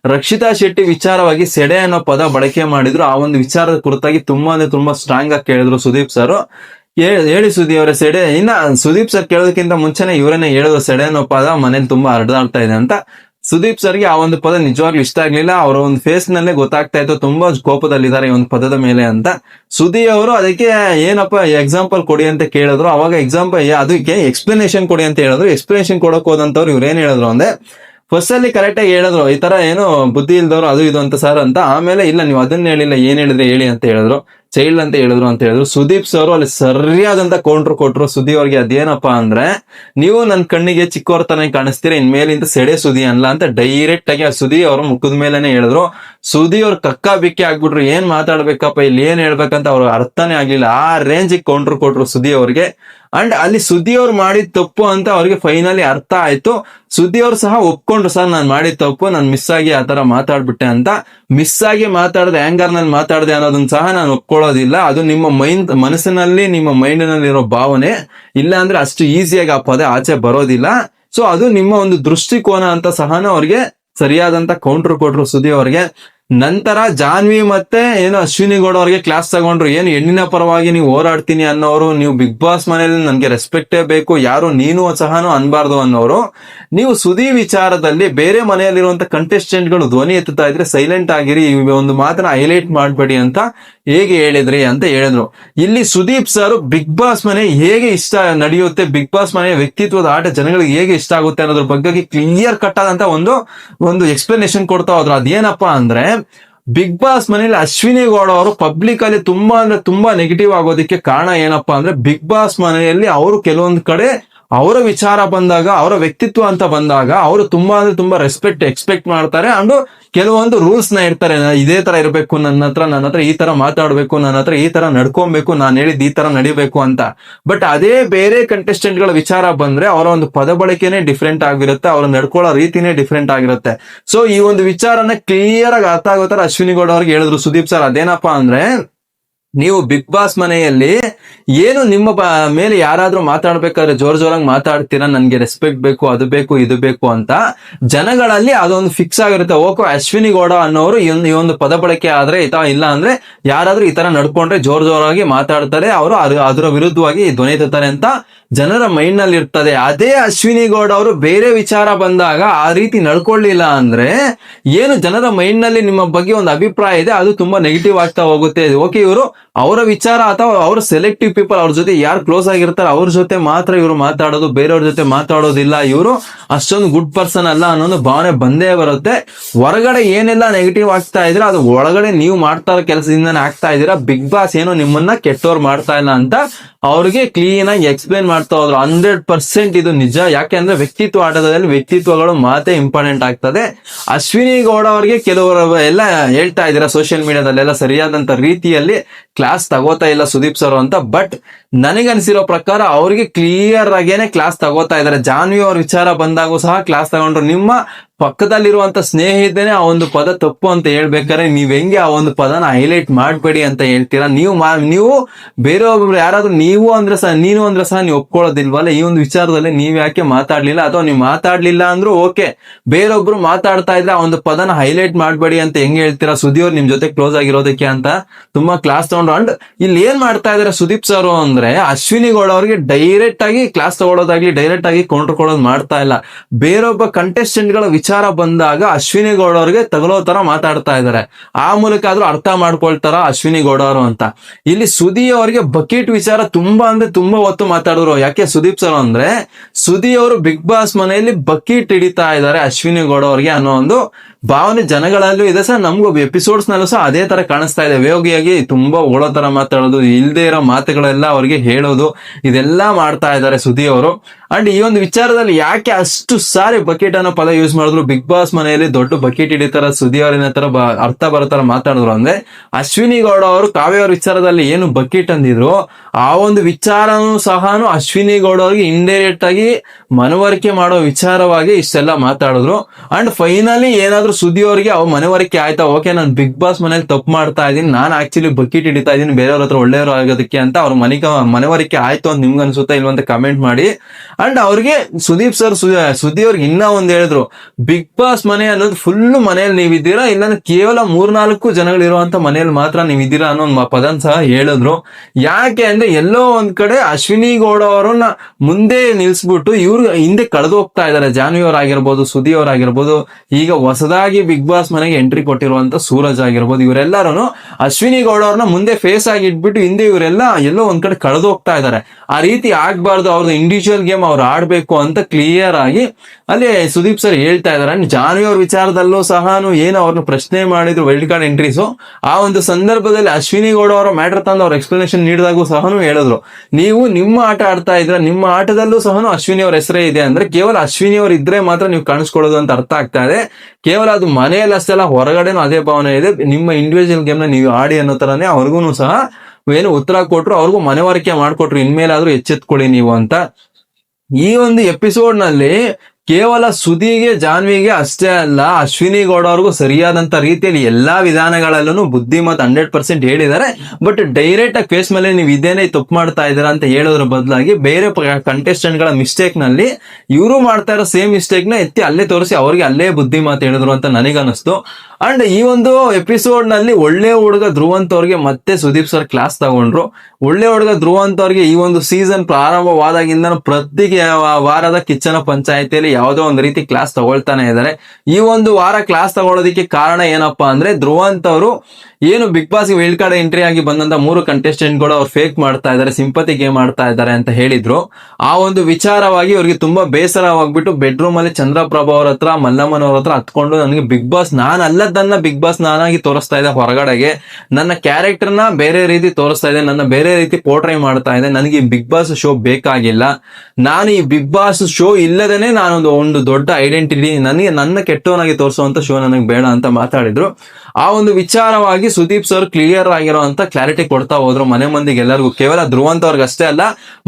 S1: ರಕ್ಷಿತಾ ಶೆಟ್ಟಿ ವಿಚಾರವಾಗಿ ಸೆಡೆ ಅನ್ನೋ ಪದ ಬಳಕೆ ಮಾಡಿದ್ರು. ಆ ಒಂದು ವಿಚಾರದ ಕುರಿತಾಗಿ ತುಂಬಾ ಅಂದ್ರೆ ತುಂಬಾ ಸ್ಟ್ರಾಂಗ್ ಆಗಿ ಕೇಳಿದ್ರು ಸುದೀಪ್ ಸರ್ ಹೇಳಿ ಸುದೀಪ್ ಅವರ, ಸೆಡೆ, ಇನ್ನ ಸುದೀಪ್ ಸರ್ ಕೇಳೋದಕ್ಕಿಂತ ಮುಂಚೆನೆ ಇವರನ್ನೇ ಹೇಳಿದ್ರು ಸೆಡೆ ಅನ್ನೋ ಪದ ಮನೇಲಿ ತುಂಬಾ ಹರಿದಾಡ್ತಾ ಇದೆ ಅಂತ. ಸುದೀಪ್ ಸರ್ಗೆ ಆ ಒಂದು ಪದ ನಿಜವಾಗ್ಲೂ ಇಷ್ಟ ಆಗ್ಲಿಲ್ಲ. ಅವರ ಒಂದು ಫೇಸ್ ನಲ್ಲೇ ಗೊತ್ತಾಗ್ತಾ ಇತ್ತು. ತುಂಬಾ ಕೋಪದಲ್ಲಿದ್ದಾರೆ ಈ ಒಂದು ಪದದ ಮೇಲೆ ಅಂತ. ಸುದಿ ಅವರು ಅದಕ್ಕೆ ಏನಪ್ಪ ಎಕ್ಸಾಂಪಲ್ ಕೊಡಿ ಅಂತ ಕೇಳಿದ್ರು. ಅವಾಗ ಎಕ್ಸಾಂಪಲ್ ಅದಕ್ಕೆ ಎಕ್ಸ್ಪ್ಲನೇಷನ್ ಕೊಡಿ ಅಂತ ಹೇಳಿದ್ರು. ಎಕ್ಸ್ಪ್ಲನೇಷನ್ ಕೊಡಕ್ ಹೋದಂತವ್ರು ಇವ್ರು ಏನ್ ಹೇಳಿದ್ರು ಅಂದ್ರೆ ಫಸ್ಟ್ ಅಲ್ಲಿ ಕರೆಕ್ಟ್ ಆಗಿ ಹೇಳಿದ್ರು, ಈ ತರ ಏನು ಬುದ್ಧಿ ಇಲ್ದವ್ರು ಅದು ಇದು ಅಂತ ಸರ್ ಅಂತ. ಆಮೇಲೆ ಇಲ್ಲ, ನೀವು ಅದನ್ನ ಹೇಳಿಲ್ಲ, ಏನ್ ಹೇಳಿದ್ರೆ ಹೇಳಿ ಅಂತ ಹೇಳಿದ್ರು. ಚೈಲ್ಡ್ ಅಂತ ಹೇಳಿದ್ರು ಅಂತ ಹೇಳಿದ್ರು. ಸುದೀಪ್ ಸರ್ ಅಲ್ಲಿ ಸರಿಯಾದಂತ ಕೌಂಟ್ರ್ ಕೊಟ್ರು ಸುದಿ ಅವ್ರಿಗೆ ಅದೇನಪ್ಪಾ ಅಂದ್ರೆ, ನೀವು ನನ್ನ ಕಣ್ಣಿಗೆ ಚಿಕ್ಕವ್ರ ತನ ಕಾಣಿಸ್ತೀರಾ, ಇನ್ಮೇಲಿಂದ ಸೆಡೆ ಸುದಿ ಅಲ್ಲ ಅಂತ ಡೈರೆಕ್ಟ್ ಆಗಿ ಆ ಸುದಿ ಅವ್ರ ಮುಖದ ಮೇಲೆನೆ ಹೇಳಿದ್ರು. ಸುದಿ ಅವ್ರ ಕಕ್ಕ ಬಿಕ್ಕಿ ಆಗ್ಬಿಟ್ರು, ಏನ್ ಮಾತಾಡ್ಬೇಕಪ್ಪ, ಇಲ್ಲಿ ಏನ್ ಹೇಳ್ಬೇಕಂತ ಅವ್ರ ಅರ್ಥನೇ ಆಗ್ಲಿಲ್ಲ. ಆ ರೇಂಜ್ ಕೌಂಟರ್ ಕೊಟ್ರು ಸುದಿ ಅವ್ರಿಗೆ. ಅಂಡ್ ಅಲ್ಲಿ ಸುದ್ದಿ ಅವ್ರು ಮಾಡಿದ ತಪ್ಪು ಅಂತ ಅವ್ರಿಗೆ ಫೈನಲಿ ಅರ್ಥ ಆಯ್ತು. ಸುದ್ದಿ ಅವ್ರು ಸಹ ಒಪ್ಕೊಂಡ್ರು ಸರ್, ನಾನು ಮಾಡಿದ ತಪ್ಪು, ನಾನು ಮಿಸ್ ಆಗಿ ಆ ತರ ಮಾತಾಡ್ಬಿಟ್ಟೆ ಅಂತ. ಮಿಸ್ ಆಗಿ ಮಾತಾಡದೆ ಆಂಗರ್ನಲ್ಲಿ ಮಾತಾಡದೆ ಅನ್ನೋದನ್ನ ಸಹ ನಾನು ಒಪ್ಕೊಳ್ಳೋದಿಲ್ಲ. ಅದು ನಿಮ್ಮ ಮೈಂಡ್ ಮನಸ್ಸಿನಲ್ಲಿ, ನಿಮ್ಮ ಮೈಂಡ್ ನಲ್ಲಿರೋ ಭಾವನೆ. ಇಲ್ಲ ಅಂದ್ರೆ ಅಷ್ಟು ಈಸಿಯಾಗಿ ಆ ಪದ ಆಚೆ ಬರೋದಿಲ್ಲ. ಸೊ ಅದು ನಿಮ್ಮ ಒಂದು ದೃಷ್ಟಿಕೋನ ಅಂತ ಸಹನ ಅವ್ರಿಗೆ, ಸರಿಯಾದಂತ ಕೌಂಟರ್ ಕೊಟ್ರು ಸುದಿ ಅವ್ರಿಗೆ. ನಂತರ ಜಾನ್ವಿ ಮತ್ತೆ ಏನು ಅಶ್ವಿನಿ ಗೌಡ ಅವ್ರಿಗೆ ಕ್ಲಾಸ್ ತಗೊಂಡ್ರು. ಏನು ಹೆಣ್ಣಿನ ಪರವಾಗಿ ನೀವು ಹೋರಾಡ್ತೀನಿ ಅನ್ನೋರು, ನೀವು ಬಿಗ್ ಬಾಸ್ ಮನೇಲಿ ನನ್ಗೆ ರೆಸ್ಪೆಕ್ಟೇ ಬೇಕು, ಯಾರು ನೀನು ಸಹನು ಅನ್ಬಾರ್ದು ಅನ್ನೋರು. ನೀವು ಸುದಿ ವಿಚಾರದಲ್ಲಿ ಬೇರೆ ಮನೆಯಲ್ಲಿರುವಂತ ಕಂಟೆಸ್ಟೆಂಟ್ಗಳು ಧ್ವನಿ ಎತ್ತುತ್ತಾ ಇದ್ರೆ ಸೈಲೆಂಟ್ ಆಗಿರಿ ಒಂದು ಮಾತನ್ನ ಹೈಲೈಟ್ ಮಾಡ್ಬೇಡಿ ಅಂತ ಹೇಗೆ ಹೇಳಿದ್ರಿ ಅಂತ ಹೇಳಿದ್ರು. ಇಲ್ಲಿ ಸುದೀಪ್ ಸರ್ ಬಿಗ್ ಬಾಸ್ ಮನೆ ಹೇಗೆ ಇಷ್ಟ ನಡೆಯುತ್ತೆ, ಬಿಗ್ ಬಾಸ್ ಮನೆಯ ವ್ಯಕ್ತಿತ್ವದ ಆಟ ಜನಗಳಿಗೆ ಹೇಗೆ ಇಷ್ಟ ಆಗುತ್ತೆ ಅನ್ನೋದ್ರ ಬಗ್ಗೆ ಕ್ಲಿಯರ್ ಕಟ್ ಆದಂತ ಒಂದು ಒಂದು ಎಕ್ಸ್ಪ್ಲನೇಷನ್ ಕೊಡ್ತಾ ಹೋದ್ರು. ಅದೇನಪ್ಪಾ ಅಂದ್ರೆ, ಬಿಗ್ ಬಾಸ್ ಮನೇಲಿ ಅಶ್ವಿನಿ ಗೌಡ ಅವರು ಪಬ್ಲಿಕ್ ಅಲ್ಲಿ ತುಂಬಾ ಅಂದ್ರೆ ತುಂಬಾ ನೆಗೆಟಿವ್ ಆಗೋದಕ್ಕೆ ಕಾರಣ ಏನಪ್ಪಾ ಅಂದ್ರೆ, ಬಿಗ್ ಬಾಸ್ ಮನೆಯಲ್ಲಿ ಅವರು ಕೆಲವೊಂದು ಕಡೆ ಅವರ ವಿಚಾರ ಬಂದಾಗ, ಅವರ ವ್ಯಕ್ತಿತ್ವ ಅಂತ ಬಂದಾಗ ಅವರು ತುಂಬಾ ಅಂದ್ರೆ ತುಂಬಾ ರೆಸ್ಪೆಕ್ಟ್ ಎಕ್ಸ್ಪೆಕ್ಟ್ ಮಾಡ್ತಾರೆ. ಅಂಡ್ ಕೆಲವೊಂದು ರೂಲ್ಸ್ನ ಇರ್ತಾರೆ ಇದೇ ತರ ಇರಬೇಕು, ನನ್ನ ಹತ್ರ ನನ್ನ ಹತ್ರ ಈ ತರ ಮಾತಾಡ್ಬೇಕು, ನನ್ನ ಹತ್ರ ಈ ತರ ನಡ್ಕೊಬೇಕು, ನಾನು ಹೇಳಿದ್ ಈ ತರ ನಡಿಬೇಕು ಅಂತ. ಬಟ್ ಅದೇ ಬೇರೆ ಕಂಟೆಸ್ಟೆಂಟ್ಗಳ ವಿಚಾರ ಬಂದ್ರೆ ಅವರ ಒಂದು ಪದ ಬಳಕೆನೆ ಡಿಫ್ರೆಂಟ್ ಆಗಿರುತ್ತೆ, ಅವ್ರ ನಡ್ಕೊಳ್ಳೋ ರೀತಿನೇ ಡಿಫ್ರೆಂಟ್ ಆಗಿರುತ್ತೆ. ಸೊ ಈ ಒಂದು ವಿಚಾರನ ಕ್ಲಿಯರ್ ಆಗಿ ಅರ್ಥ ಆಗೋ ತರ ಅಶ್ವಿನಿ ಗೌಡ ಅವ್ರಿಗೆ ಹೇಳಿದ್ರು. ಸುದೀಪ್ ಸರ್ ಅದೇನಪ್ಪಾ ಅಂದ್ರೆ ನೀವು ಬಿಗ್ ಬಾಸ್ ಮನೆಯಲ್ಲಿ ಏನು ನಿಮ್ಮ ಮೇಲೆ ಯಾರಾದ್ರೂ ಮಾತಾಡ್ಬೇಕಾದ್ರೆ ಜೋರ್ ಜೋರಾಗಿ ಮಾತಾಡ್ತೀರಾ? ನನ್ಗೆ ರೆಸ್ಪೆಕ್ಟ್ ಬೇಕು, ಅದು ಬೇಕು, ಇದು ಬೇಕು ಅಂತ ಜನಗಳಲ್ಲಿ ಅದೊಂದು ಫಿಕ್ಸ್ ಆಗಿರುತ್ತೆ. ಓಕೋ ಅಶ್ವಿನಿ ಗೌಡ ಅನ್ನೋರು ಈ ಒಂದು, ಈ ಪದ ಬಳಕೆ ಆದ್ರೆ ಈತ ಇಲ್ಲ ಅಂದ್ರೆ ಯಾರಾದ್ರೂ ಈ ತರ ನಡ್ಕೊಂಡ್ರೆ ಜೋರ್ ಜೋರಾಗಿ ಮಾತಾಡ್ತಾರೆ. ಅವರು ಅದರ ವಿರುದ್ಧವಾಗಿ ಧ್ವನಿ ಅಂತ ಜನರ ಮೈಂಡ್ನಲ್ಲಿ ಇರ್ತದೆ. ಅದೇ ಅಶ್ವಿನಿ ಗೌಡ ಅವರು ಬೇರೆ ವಿಚಾರ ಬಂದಾಗ ಆ ರೀತಿ ನಡ್ಕೊಳ್ಳಿಲ್ಲ ಅಂದ್ರೆ ಏನು ಜನರ ಮೈಂಡ್ನಲ್ಲಿ ನಿಮ್ಮ ಬಗ್ಗೆ ಒಂದು ಅಭಿಪ್ರಾಯ ಇದೆ, ಅದು ತುಂಬಾ ನೆಗೆಟಿವ್ ಆಗ್ತಾ ಹೋಗುತ್ತೆ. ಓಕೆ ಇವರು ಅವರ ವಿಚಾರ ಅಥವಾ ಅವರು ಸೆಲೆಕ್ಟಿವ್ ಪೀಪಲ್ ಅವ್ರ ಜೊತೆ ಯಾರು ಕ್ಲೋಸ್ ಆಗಿರ್ತಾರೆ, ಅವ್ರ ಜೊತೆ ಮಾತ್ರ ಇವರು ಮಾತಾಡೋದು, ಬೇರೆಯವ್ರ ಜೊತೆ ಮಾತಾಡೋದಿಲ್ಲ. ಇವರು ಅಷ್ಟೊಂದು ಗುಡ್ ಪರ್ಸನ್ ಅಲ್ಲ ಅನ್ನೋದು ಭಾವನೆ ಬಂದೇ ಬರುತ್ತೆ. ಹೊರಗಡೆ ಏನೆಲ್ಲ ನೆಗೆಟಿವ್ ಆಗ್ತಾ ಇದ್ರೆ ಅದು ಒಳಗಡೆ ನೀವು ಮಾಡ್ತಾ ಇರೋ ಕೆಲಸದಿಂದನೇ ಆಗ್ತಾ ಇದ್ದೀರಾ. ಬಿಗ್ ಬಾಸ್ ಏನು ನಿಮ್ಮನ್ನ ಕೆಟ್ಟವ್ರು ಮಾಡ್ತಾ ಇಲ್ಲ ಅಂತ ಅವ್ರಿಗೆ ಕ್ಲೀನ್ ಆಗಿ ಎಕ್ಸ್ಪ್ಲೇನ್ ಮಾಡ್ತಾ ಹೋದ್ರು. ಹಂಡ್ರೆಡ್ ಪರ್ಸೆಂಟ್ ಇದು ನಿಜ. ಯಾಕೆಂದ್ರೆ ವ್ಯಕ್ತಿತ್ವ ಆಟದಲ್ಲಿ ವ್ಯಕ್ತಿತ್ವಗಳು ಮಾತೆ ಇಂಪಾರ್ಟೆಂಟ್ ಆಗ್ತದೆ. ಅಶ್ವಿನಿ ಗೌಡ ಅವರಿಗೆ ಕೆಲವರು ಎಲ್ಲ ಹೇಳ್ತಾ ಇದ್ದೀರಾ ಸೋಷಿಯಲ್ ಮೀಡಿಯಾದಲ್ಲೆಲ್ಲ ಸರಿಯಾದಂತ ರೀತಿಯಲ್ಲಿ. ಕ್ಲಾಸ್ ತಗೋತಾ ಇಲ್ಲ ಸುದೀಪ್ ಸರ್ ಅಂತ ಬಟ್ ನನಗೆ ಅನಿಸಿರೋ ಪ್ರಕಾರ ಅವ್ರಿಗೆ ಕ್ಲಿಯರ್ ಆಗೇನೆ ಕ್ಲಾಸ್ ತಗೋತಾ ಇದಾರೆ. ಜಾನ್ವಿ ಅವ್ರ ವಿಚಾರ ಬಂದಾಗೂ ಸಹ ಕ್ಲಾಸ್ ತಗೊಂಡ್ರು. ನಿಮ್ಮ ಪಕ್ಕದಲ್ಲಿರುವಂತ ಸ್ನೇಹಿತನೇ ಆ ಒಂದು ಪದ ತಪ್ಪು ಅಂತ ಹೇಳ್ಬೇಕಾದ್ರೆ ನೀವ್ ಹೆಂಗೆ ಆ ಒಂದು ಪದನ ಹೈಲೈಟ್ ಮಾಡ್ಬೇಡಿ ಅಂತ ಹೇಳ್ತೀರಾ? ನೀವು ನೀವು ಬೇರೆಯೊಬ್ರು ಯಾರಾದ್ರೂ ನೀವು ಅಂದ್ರೆ ಸಹ, ನೀನು ಅಂದ್ರೆ ಸಹ ನೀವು ಒಪ್ಕೊಳ್ಳೋದಿಲ್ವಲ್ಲ? ಈ ಒಂದು ವಿಚಾರದಲ್ಲಿ ನೀವ್ ಯಾಕೆ ಮಾತಾಡ್ಲಿಲ್ಲ? ಅಥವಾ ನೀವು ಮಾತಾಡ್ಲಿಲ್ಲ ಅಂದ್ರೂ ಓಕೆ ಬೇರೊಬ್ರು ಮಾತಾಡ್ತಾ ಇದ್ರೆ ಆ ಒಂದು ಪದನ ಹೈಲೈಟ್ ಮಾಡ್ಬೇಡಿ ಅಂತ ಹೆಂಗ್ ಹೇಳ್ತೀರಾ? ಸುದೀಪ್ ನಿಮ್ ಜೊತೆ ಕ್ಲೋಸ್ ಆಗಿರೋದಕ್ಕೆ ಅಂತ. ತುಂಬಾ ಕ್ಲಾಸ್ ಅಂಡ್ ಇಲ್ಲಿ ಏನ್ ಮಾಡ್ತಾ ಇದಾರೆ ಸುದೀಪ್ ಸರ್ ಅಂದ್ರೆ ಅಶ್ವಿನಿ ಗೌಡ ಅವ್ರಿಗೆ ಡೈರೆಕ್ಟ್ ಆಗಿ ಕ್ಲಾಸ್ ತಗೊಳ್ಳೋದಾಗ್ಲಿ ಡೈರೆಕ್ಟ್ ಆಗಿ ಕೌಂಟರ್ ಮಾಡ್ತಾ ಇಲ್ಲ. ಬೇರೊಬ್ಬ ಕಂಟೆಸ್ಟೆಂಟ್ಗಳ ವಿಚಾರ ಬಂದಾಗ ಅಶ್ವಿನಿ ಗೌಡ ಅವ್ರಿಗೆ ತಗಲೋ ತರ ಮಾತಾಡ್ತಾ ಇದಾರೆ. ಆ ಮೂಲಕ ಆದ್ರೂ ಅರ್ಥ ಮಾಡ್ಕೊಳ್ತಾರ ಅಶ್ವಿನಿ ಗೌಡ ಅವರು ಅಂತ. ಇಲ್ಲಿ ಸುದಿ ಅವರಿಗೆ ಬಕೆಟ್ ವಿಚಾರ ತುಂಬಾ ಅಂದ್ರೆ ತುಂಬಾ ಹೊತ್ತು ಮಾತಾಡಿದ್ರು. ಯಾಕೆ ಸುದೀಪ್ ಸರ್ ಅಂದ್ರೆ ಸುದಿ ಅವರು ಬಿಗ್ ಬಾಸ್ ಮನೆಯಲ್ಲಿ ಬಕೆಟ್ ಹಿಡಿತಾ ಇದ್ದಾರೆ ಅಶ್ವಿನಿ ಗೌಡ ಅವ್ರಿಗೆ ಅನ್ನೋ ಒಂದು ಭಾವನೆ ಜನಗಳಲ್ಲೂ ಇದೆ ಸರ್. ನಮ್ಗೂ ಎಪಿಸೋಡ್ಸ್ ನಲ್ಲೂ ಸಹ ಅದೇ ತರ ಕಾಣಿಸ್ತಾ ಇದೆ. ವೇಗಿಯಾಗಿ ತುಂಬಾ ಓಡೋ ತರ ಮಾತಾಡೋದು ಇಲ್ಲದೆ ಇರೋ ಮಾತುಗಳೆಲ್ಲ ಅವ್ರಿಗೆ ಹೇಳೋದು, ಇದೆಲ್ಲ ಮಾಡ್ತಾ ಇದ್ದಾರೆ ಸುದಿ ಅವರು. ಅಂಡ್ ಈ ಒಂದು ವಿಚಾರದಲ್ಲಿ ಯಾಕೆ ಅಷ್ಟು ಸಾರಿ ಬಕೆಟ್ ಅನ್ನೋ ಪದ ಯೂಸ್ ಮಾಡಿದ್ರು? ಬಿಗ್ ಬಾಸ್ ಮನೆಯಲ್ಲಿ ದೊಡ್ಡ ಬಕೆಟ್ ಹಿಡಿತಾರ ಸುದಿ ಅವರಿನ ತರ ಅರ್ಥ ಬರೋ ತರ ಮಾತಾಡಿದ್ರು ಅಂದ್ರೆ, ಅಶ್ವಿನಿ ಗೌಡ ಅವರು ಕಾವ್ಯ ಅವ್ರ ವಿಚಾರದಲ್ಲಿ ಏನು ಬಕೆಟ್ ಅಂದಿದ್ರು, ಆ ಒಂದು ವಿಚಾರನೂ ಸಹ ಅಶ್ವಿನಿ ಗೌಡ ಅವ್ರಿಗೆ ಇಂಡೈರೆಕ್ಟ್ ಆಗಿ ಮನವರಿಕೆ ಮಾಡೋ ವಿಚಾರವಾಗಿ ಇಷ್ಟೆಲ್ಲ ಮಾತಾಡಿದ್ರು. ಅಂಡ್ ಫೈನಲಿ ಏನಾದ್ರು ಸುದಿ ಅವರಿಗೆ ಅವ್ ಮನವರಿಕೆ ಆಯ್ತಾ? ಓಕೆ ನಾನು ಬಿಗ್ ಬಾಸ್ ಮನೇಲಿ ತಪ್ಪು ಮಾಡ್ತಾ ಇದೀನಿ ನಾನು ಆಕ್ಚುಲಿ ಬಕೆಟ್ ಹಿಡಿತಾ ಇದೀನಿ ಬೇರೆಯವ್ರ ಹತ್ರ ಒಳ್ಳೆಯವರು ಆಗೋದಕ್ಕೆ ಅಂತ ಅವ್ರ ಮನಿಕ ಮನವರಿಕೆ ಆಯ್ತು ಅಂತ ನಿಮ್ಗೆ ಅನ್ಸುತ್ತಾ ಇಲ್ವಂತ ಕಮೆಂಟ್ ಮಾಡಿ. ಅಂಡ್ ಅವ್ರಿಗೆ ಸುದೀಪ್ ಸರ್ ಸುದ್ದಿ ಅವ್ರಿಗೆ ಇನ್ನ ಒಂದ್ ಹೇಳಿದ್ರು ಬಿಗ್ ಬಾಸ್ ಮನೆ ಅನ್ನೋದು ಫುಲ್ ಮನೆಯಲ್ಲಿ ನೀವಿದ್ದೀರಾ? ಇಲ್ಲಾಂದ್ರೆ ಕೇವಲ ಮೂರ್ನಾಲ್ಕು ಜನಗಳಿರುವಂತ ಮನೆಯಲ್ಲಿ ಮಾತ್ರ ನೀವಿದ್ದೀರಾ? ಅನ್ನೋ ಒಂದು ಪದನ್ ಸಹ ಹೇಳಿದ್ರು. ಯಾಕೆ ಅಂದ್ರೆ ಎಲ್ಲೋ ಒಂದ್ ಕಡೆ ಅಶ್ವಿನಿ ಗೌಡ ಅವರನ್ನ ಮುಂದೆ ನಿಲ್ಸ್ಬಿಟ್ಟು ಇವ್ರು ಹಿಂದೆ ಕಳೆದು ಹೋಗ್ತಾ ಇದಾರೆ ಜಾನ್ವಿ ಆಗಿರ್ಬೋದು, ಸುದಿ ಆಗಿರ್ಬೋದು, ಈಗ ಹೊಸದಾಗಿ ಬಿಗ್ ಬಾಸ್ ಮನೆಗೆ ಎಂಟ್ರಿ ಕೊಟ್ಟಿರುವಂತ ಸೂರಜ್ ಆಗಿರ್ಬೋದು ಇವರೆಲ್ಲರೂ ಅಶ್ವಿನಿ ಗೌಡ ಅವ್ರನ್ನ ಮುಂದೆ ಫೇಸ್ ಆಗಿ ಇಟ್ಬಿಟ್ಟು ಹಿಂದೆ ಇವರೆಲ್ಲ ಎಲ್ಲೋ ಒಂದ್ ಕಡೆ ಕಳೆದು ಹೋಗ್ತಾ ಇದ್ದಾರೆ ಆ ರೀತಿ ಆಗ್ಬಾರ್ದು ಅವ್ರದ್ದು ಇಂಡಿವಿಜುವಲ್ ಗೇಮ್ ಅವ್ರು ಆಡ್ಬೇಕು ಅಂತ ಕ್ಲಿಯರ್ ಆಗಿ ಅಲ್ಲಿ ಸುದೀಪ್ ಸರ್ ಹೇಳ್ತಾ ಇದಾರೆ. ಅಂಡ್ ಜಾನ್ವಿ ಅವ್ರ ವಿಚಾರದಲ್ಲೂ ಸಹ ಏನು ಅವ್ರನ್ನ ಪ್ರಶ್ನೆ ಮಾಡಿದ್ರು ವೈಲ್ಡ್ ಕಾರ್ಡ್ ಎಂಟ್ರೀಸು ಆ ಒಂದು ಸಂದರ್ಭದಲ್ಲಿ ಅಶ್ವಿನಿ ಗೌಡ ಅವರ ಮ್ಯಾಟರ್ ತಂದು ಅವ್ರ ಎಕ್ಸ್ಪ್ಲನೇಷನ್ ನೀಡಿದಾಗೂ ಸಹ ಹೇಳಿದ್ರು. ನೀವು ನಿಮ್ಮ ಆಟ ಆಡ್ತಾ ಇದ್ರೆ, ನಿಮ್ಮ ಆಟದಲ್ಲೂ ಸಹ ಅಶ್ವಿನಿ ಅವ್ರ ಹೆಸರೇ ಇದೆ ಅಂದ್ರೆ ಕೇವಲ ಅಶ್ವಿನಿ ಅವ್ರ ಇದ್ರೆ ಮಾತ್ರ ನೀವು ಕಾಣಿಸ್ಕೊಳ್ಳೋದು ಅಂತ ಅರ್ಥ ಆಗ್ತಾ ಇದೆ. ಕೇವಲ ಅದು ಮನೆಯಲ್ಲಿ ಅಷ್ಟೆಲ್ಲ ಹೊರಗಡೆನೂ ಅದೇ ಭಾವನೆ ಇದೆ. ನಿಮ್ಮ ಇಂಡಿವಿಜುವಲ್ ಗೇಮ್ನ ನೀವು ಆಡಿ ಅನ್ನೋ ತರನೇ ಅವ್ರಿಗೂ ಸಹ ಏನು ಉತ್ತರ ಕೊಟ್ರು, ಅವ್ರಿಗೂ ಮನವರಿಕೆ ಮಾಡ್ಕೊಟ್ರು, ಇನ್ಮೇಲಾದ್ರೂ ಎಚ್ಚೆತ್ಕೊಳ್ಳಿ ನೀವು ಅಂತ. ಈ ಒಂದು ಎಪಿಸೋಡ್ನಲ್ಲಿ ಕೇವಲ ಸುದಿಗೆ ಜಾನ್ವಿಗೆ ಅಷ್ಟೇ ಅಲ್ಲ, ಅಶ್ವಿನಿ ಗೌಡ ಅವ್ರಿಗೂ ಸರಿಯಾದಂತ ರೀತಿಯಲ್ಲಿ ಎಲ್ಲಾ ವಿಧಾನಗಳಲ್ಲೂ ಬುದ್ಧಿ ಮತ್ತು ಹಂಡ್ರೆಡ್ ಪರ್ಸೆಂಟ್ ಹೇಳಿದ್ದಾರೆ. ಬಟ್ ಡೈರೆಕ್ಟ್ ಆಗಿ ಫೇಸ್ ಮೇಲೆ ನೀವು ಇದೇನೆ ತಪ್ಪು ಮಾಡ್ತಾ ಇದ್ದೀರಾ ಅಂತ ಹೇಳೋದ್ರ ಬದಲಾಗಿ ಬೇರೆ ಕಂಟೆಸ್ಟೆಂಟ್ಗಳ ಮಿಸ್ಟೇಕ್ನಲ್ಲಿ ಇವರು ಮಾಡ್ತಾ ಇರೋ ಸೇಮ್ ಮಿಸ್ಟೇಕ್ನ ಎತ್ತಿ ಅಲ್ಲೇ ತೋರಿಸಿ ಅವ್ರಿಗೆ ಅಲ್ಲೇ ಬುದ್ಧಿ ಮಾತು ಹೇಳಿದ್ರು ಅಂತ ನನಗನ್ನಿಸ್ತು. ಅಂಡ್ ಈ ಒಂದು ಎಪಿಸೋಡ್ನಲ್ಲಿ ಒಳ್ಳೆ ಹುಡುಗ ಧ್ರುವಂತ್ ಅವ್ರಿಗೆ ಮತ್ತೆ ಸುದೀಪ್ ಸರ್ ಕ್ಲಾಸ್ ತಗೊಂಡ್ರು. ಒಳ್ಳೆ ಹುಡುಗ ಧ್ರುವಂತ್ ಅವ್ರಿಗೆ ಈ ಒಂದು ಸೀಸನ್ ಪ್ರಾರಂಭವಾದಾಗಿಂದ ಪ್ರತಿ ವಾರದ ಕಿಚ್ಚನ ಪಂಚಾಯತಿಯಲ್ಲಿ ಯಾವುದೋ ಒಂದು ರೀತಿ ಕ್ಲಾಸ್ ತಗೊಳ್ತಾನೆ ಇದ್ದಾರೆ ಈ ಒಂದು ವಾರ ಕ್ಲಾಸ್ ತಗೊಳ್ಳೋದಕ್ಕೆ ಕಾರಣ ಏನಪ್ಪಾ ಅಂದ್ರೆ ಧ್ರುವಂತ್ ಅವರು ಏನು Bigg Boss wild card entry ಆಗಿ ಬಂದಂತ ಮೂರು ಕಂಟೆಸ್ಟೆಂಟ್ಗಳು ಅವ್ರು ಫೇಕ್ ಮಾಡ್ತಾ ಇದ್ದಾರೆ ಸಿಂಪತಿ ಗೇಮ್ ಮಾಡ್ತಾ ಇದ್ದಾರೆ ಅಂತ ಹೇಳಿದ್ರು. ಆ ಒಂದು ವಿಚಾರವಾಗಿ ಅವ್ರಿಗೆ ತುಂಬಾ ಬೇಸರವಾಗ್ಬಿಟ್ಟು ಬೆಡ್ರೂಮ್ ಅಲ್ಲಿ ಚಂದ್ರಪ್ರಭಾ ಅವ್ರ ಹತ್ರ, ಮಲ್ಲಮ್ಮನವ್ರ ಹತ್ರ ಹತ್ಕೊಂಡು, ನನಗೆ ಬಿಗ್ ಬಾಸ್ ನಾನು ಅಲ್ಲದನ್ನ ಬಿಗ್ ಬಾಸ್ ನಾನಾಗಿ ತೋರಿಸ್ತಾ ಇದೆ ಹೊರಗಡೆಗೆ. ನನ್ನ ಕ್ಯಾರೆಕ್ಟರ್ನ ಬೇರೆ ರೀತಿ ತೋರಿಸ್ತಾ ಇದೆ, ನನ್ನ ಬೇರೆ ರೀತಿ ಪೋರ್ಟ್ರೈ ಮಾಡ್ತಾ ಇದೆ. ನನಗೆ ಈ ಬಿಗ್ ಬಾಸ್ ಶೋ ಬೇಕಾಗಿಲ್ಲ. ನಾನು ಈ ಬಿಗ್ ಬಾಸ್ ಶೋ ಇಲ್ಲದೇನೆ ನಾನೊಂದು ಒಂದು ದೊಡ್ಡ ಐಡೆಂಟಿಟಿ ನನಗೆ ನನ್ನ ಕೆಟ್ಟವನಾಗಿ ತೋರಿಸುವಂತ ಶೋ ನನಗೆ ಬೇಡ ಅಂತ ಮಾತಾಡಿದ್ರು. ಆ ಒಂದು ವಿಚಾರವಾಗಿ ಸುದೀಪ್ ಸರ್ ಕ್ಲಿಯರ್ ಆಗಿರುವಂತ ಕ್ಲಾರಿಟಿ ಕೊಡ್ತಾ ಹೋದ್ರು ಮನೆ ಮಂದಿಗೆ ಎಲ್ಲರಿಗೂ. ಕೇವಲ ಧ್ರುವಂತ್ ಅವ್ರಿಗೆ ಅಷ್ಟೇ ಅಲ್ಲ,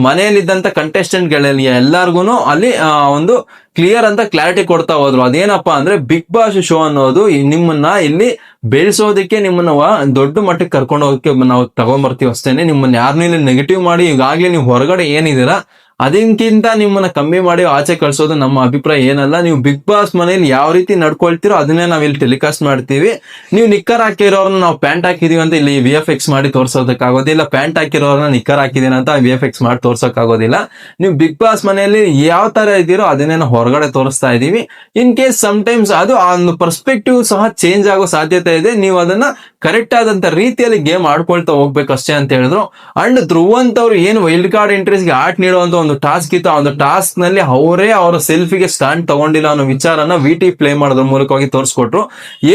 S1: ಮನೆಯಲ್ಲಿದ್ದಂತ ಕಂಟೆಸ್ಟೆಂಟ್ಗಳಲ್ಲಿ ಎಲ್ಲಾರ್ಗು ಅಲ್ಲಿ ಒಂದು ಕ್ಲಿಯರ್ ಅಂತ ಕ್ಲಾರಿಟಿ ಕೊಡ್ತಾ ಹೋದ್ರು. ಅದೇನಪ್ಪಾ ಅಂದ್ರೆ ಬಿಗ್ ಬಾಸ್ ಶೋ ಅನ್ನೋದು ಈ ನಿಮ್ಮನ್ನ ಇಲ್ಲಿ ಬೆಳೆಸೋದಕ್ಕೆ ನಿಮ್ಮನ್ನ ದೊಡ್ಡ ಮಟ್ಟಕ್ಕೆ ಕರ್ಕೊಂಡು ಹೋಗಕ್ಕೆ ನಾವು ತಗೊಂಬರ್ತೀವಿ ಅಷ್ಟೇನೆ. ನಿಮ್ಮನ್ನ ಯಾರನ್ನ ನೆಗೆಟಿವ್ ಮಾಡಿ ಈಗಾಗ್ಲೇ ನೀವು ಹೊರಗಡೆ ಏನಿದ್ದೀರಾ ಅದಕ್ಕಿಂತ ನಿಮ್ಮನ್ನ ಕಮ್ಮಿ ಮಾಡಿ ಆಚೆ ಕಳ್ಸೋದು ನಮ್ಮ ಅಭಿಪ್ರಾಯ ಏನಲ್ಲ. ನೀವು ಬಿಗ್ ಬಾಸ್ ಮನೇಲಿ ಯಾವ ರೀತಿ ನಡ್ಕೊಳ್ತೀರೋ ಅದನ್ನೇ ನಾವ್ ಇಲ್ಲಿ ಟೆಲಿಕಾಸ್ಟ್ ಮಾಡ್ತೀವಿ. ನೀವು ನಿಕ್ಕರ್ ಹಾಕಿರೋರ್ನ ನಾವು ಪ್ಯಾಂಟ್ ಹಾಕಿದೀವಿ ಅಂತ ಇಲ್ಲಿ ವಿ ಎಫ್ ಎಕ್ಸ್ ಮಾಡಿ ತೋರ್ಸೋದಕ್ಕಾಗೋದಿಲ್ಲ ಪ್ಯಾಂಟ್ ಹಾಕಿರೋರ್ನ ನಿಕ್ಕರ್ ಹಾಕಿದೀನಿ ಅಂತ ವಿ ಎಫ್ ಎಕ್ಸ್ ಮಾಡಿ ತೋರ್ಸೋಕ್ಕಾಗೋದಿಲ್ಲ ನೀವು ಬಿಗ್ ಬಾಸ್ ಮನೆಯಲ್ಲಿ ಯಾವ ತರ ಇದ್ದೀರೋ ಅದನ್ನೇ ನಾವು ಹೊರಗಡೆ ತೋರಿಸ್ತಾ ಇದೀವಿ. ಇನ್ ಕೇಸ್ ಟೈಮ್ಸ್ ಅದು ಆ ಒಂದು ಪರ್ಸ್ಪೆಕ್ಟಿವ್ ಸಹ ಚೇಂಜ್ ಆಗೋ ಸಾಧ್ಯತೆ ಇದೆ. ನೀವು ಅದನ್ನ ಕರೆಕ್ಟ್ ಆದಂತ ರೀತಿಯಲ್ಲಿ ಗೇಮ್ ಆಡ್ಕೊಳ್ತಾ ಹೋಗ್ಬೇಕಷ್ಟೇ ಅಂತ ಹೇಳಿದ್ರು. ಅಂಡ್ ಧ್ರುವಂತ್ ಅವ್ರು ಏನು ವೈಲ್ಡ್ ಕಾರ್ಡ್ ಎಂಟ್ರೀಸ್ಗೆ ಆಟ್ ನೀಡುವಂತ ಒಂದು ಟಾಸ್ಕ್ ಇತ್ತು. ಆ ಒಂದು ಟಾಸ್ಕ್ನಲ್ಲಿ ಅವರೇ ಅವರ ಸೆಲ್ಫಿಗೆ ಸ್ಟ್ಯಾಂಡ್ ತಗೊಂಡಿಲ್ಲ ಅನ್ನೋ ವಿಚಾರನ ವಿ ಟಿ ಪ್ಲೇ ಮಾಡೋದ್ರ ಮೂಲಕವಾಗಿ ತೋರಿಸ್ಕೊಟ್ರು.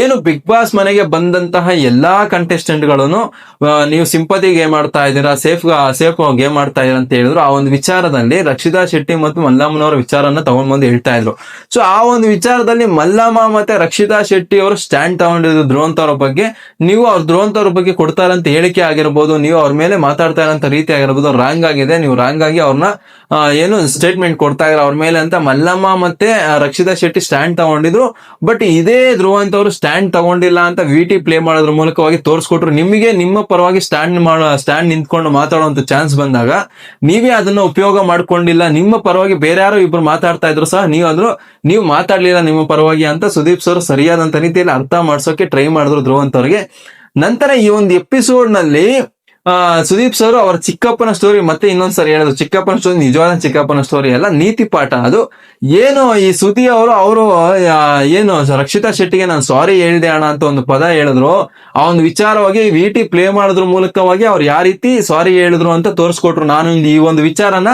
S1: ಏನು ಬಿಗ್ ಬಾಸ್ ಮನೆಗೆ ಬಂದಂತಹ ಎಲ್ಲಾ ಕಂಟೆಸ್ಟೆಂಟ್ಗಳನ್ನು ನೀವು ಸಿಂಪತಿ ಗೇಮ್ ಮಾಡ್ತಾ ಇದ್ದೀರಾ ಸೇಫ್ ಸೇಫ್ ಗೇಮ್ ಮಾಡ್ತಾ ಇದ್ದೀರಾ ಅಂತ ಹೇಳಿದ್ರು. ಆ ಒಂದು ವಿಚಾರದಲ್ಲಿ ರಕ್ಷಿತಾ ಶೆಟ್ಟಿ ಮತ್ತು ಮಲ್ಲಮ್ಮನವರ ವಿಚಾರನ ತಗೊಂಡ್ ಬಂದು ಹೇಳ್ತಾ ಇದ್ರು. ಸೊ ಆ ಒಂದು ವಿಚಾರದಲ್ಲಿ ಮಲ್ಲಮ್ಮ ಮತ್ತೆ ರಕ್ಷಿತಾ ಶೆಟ್ಟಿ ಅವರು ಸ್ಟ್ಯಾಂಡ್ ತಗೊಂಡಿದ್ರು ಧ್ರುವಂತ್ ಅವ್ರ ಬಗ್ಗೆ. ನೀವು ಅವ್ರ ಧ್ರುವಂತ್ ಅವ್ರ ಬಗ್ಗೆ ಕೊಡ್ತಾರಂತ ಹೇಳಿಕೆ ಆಗಿರ್ಬೋದು, ನೀವು ಅವ್ರ ಮೇಲೆ ಮಾತಾಡ್ತಾ ಇರೋಂಥ ರೀತಿ ಆಗಿರ್ಬೋದು ರಾಂಗ್ ಆಗಿದೆ, ನೀವು ರಾಂಗ್ ಆಗಿ ಅವ್ರನ್ನ ಏನು ಸ್ಟೇಟ್ಮೆಂಟ್ ಕೊಡ್ತಾ ಇದ್ರು ಅವ್ರ ಮೇಲೆ ಅಂತ ಮಲ್ಲಮ್ಮ ಮತ್ತೆ ರಕ್ಷಿತಾ ಶೆಟ್ಟಿ ಸ್ಟ್ಯಾಂಡ್ ತಗೊಂಡಿದ್ರು. ಬಟ್ ಇದೇ ಧ್ರುವಂತ ಅವರು ಸ್ಟ್ಯಾಂಡ್ ತಗೊಂಡಿಲ್ಲ ಅಂತ ವಿ ಟಿ ಪ್ಲೇ ಮಾಡೋದ್ರ ಮೂಲಕವಾಗಿ ತೋರಿಸ್ಕೊಟ್ರು. ನಿಮಗೆ ನಿಮ್ಮ ಪರವಾಗಿ ಸ್ಟ್ಯಾಂಡ್ ಮಾಡೋ ಸ್ಟ್ಯಾಂಡ್ ನಿಂತ್ಕೊಂಡು ಮಾತಾಡುವಂತ ಚಾನ್ಸ್ ಬಂದಾಗ, ನೀವೇ ಅದನ್ನ ಉಪಯೋಗ ಮಾಡ್ಕೊಂಡಿಲ್ಲ. ನಿಮ್ಮ ಪರವಾಗಿ ಬೇರೆ ಯಾರೋ ಇಬ್ರು ಮಾತಾಡ್ತಾ ಇದ್ರು ಸಹ ನೀವು ಅಂದ್ರು, ನೀವು ಮಾತಾಡ್ಲಿಲ್ಲ ನಿಮ್ಮ ಪರವಾಗಿ ಅಂತ ಸುದೀಪ್ ಸರ್ ಸರಿಯಾದಂತ ರೀತಿಯಲ್ಲಿ ಅರ್ಥ ಮಾಡ್ಸೋಕೆ ಟ್ರೈ ಮಾಡಿದ್ರು ಧ್ರುವಂತವ್ರಿಗೆ ನಂತರ ಈ ಒಂದು ಎಪಿಸೋಡ್ನಲ್ಲಿ ಆ, ಸುದೀಪ್ ಸರ್ ಅವರ ಚಿಕ್ಕಪ್ಪನ ಸ್ಟೋರಿ ಮತ್ತೆ ಇನ್ನೊಂದ್ಸರಿ ಹೇಳಿದ್ರು ಚಿಕ್ಕಪ್ಪನ ಸ್ಟೋರಿ ನಿಜವಾದ ಚಿಕ್ಕಪ್ಪನ ಸ್ಟೋರಿ ಅಲ್ಲ, ನೀತಿ ಪಾಠ. ಅದು ಏನು ಈ ಸುದಿ ಅವರು ಅವರು ಏನು ರಕ್ಷಿತಾ ಶೆಟ್ಟಿಗೆ ನಾನು ಸಾರಿ ಹೇಳಿದೆ ಅಣ್ಣ ಅಂತ ಒಂದು ಪದ ಹೇಳಿದ್ರು. ಆ ಒಂದು ವಿಚಾರವಾಗಿ ವಿ ಟಿ ಪ್ಲೇ ಮಾಡಿದ್ರ ಮೂಲಕವಾಗಿ ಅವ್ರು ಯಾವ ರೀತಿ ಸಾರಿ ಹೇಳಿದ್ರು ಅಂತ ತೋರಿಸ್ಕೊಟ್ರು. ನಾನು ಈ ಒಂದು ವಿಚಾರನ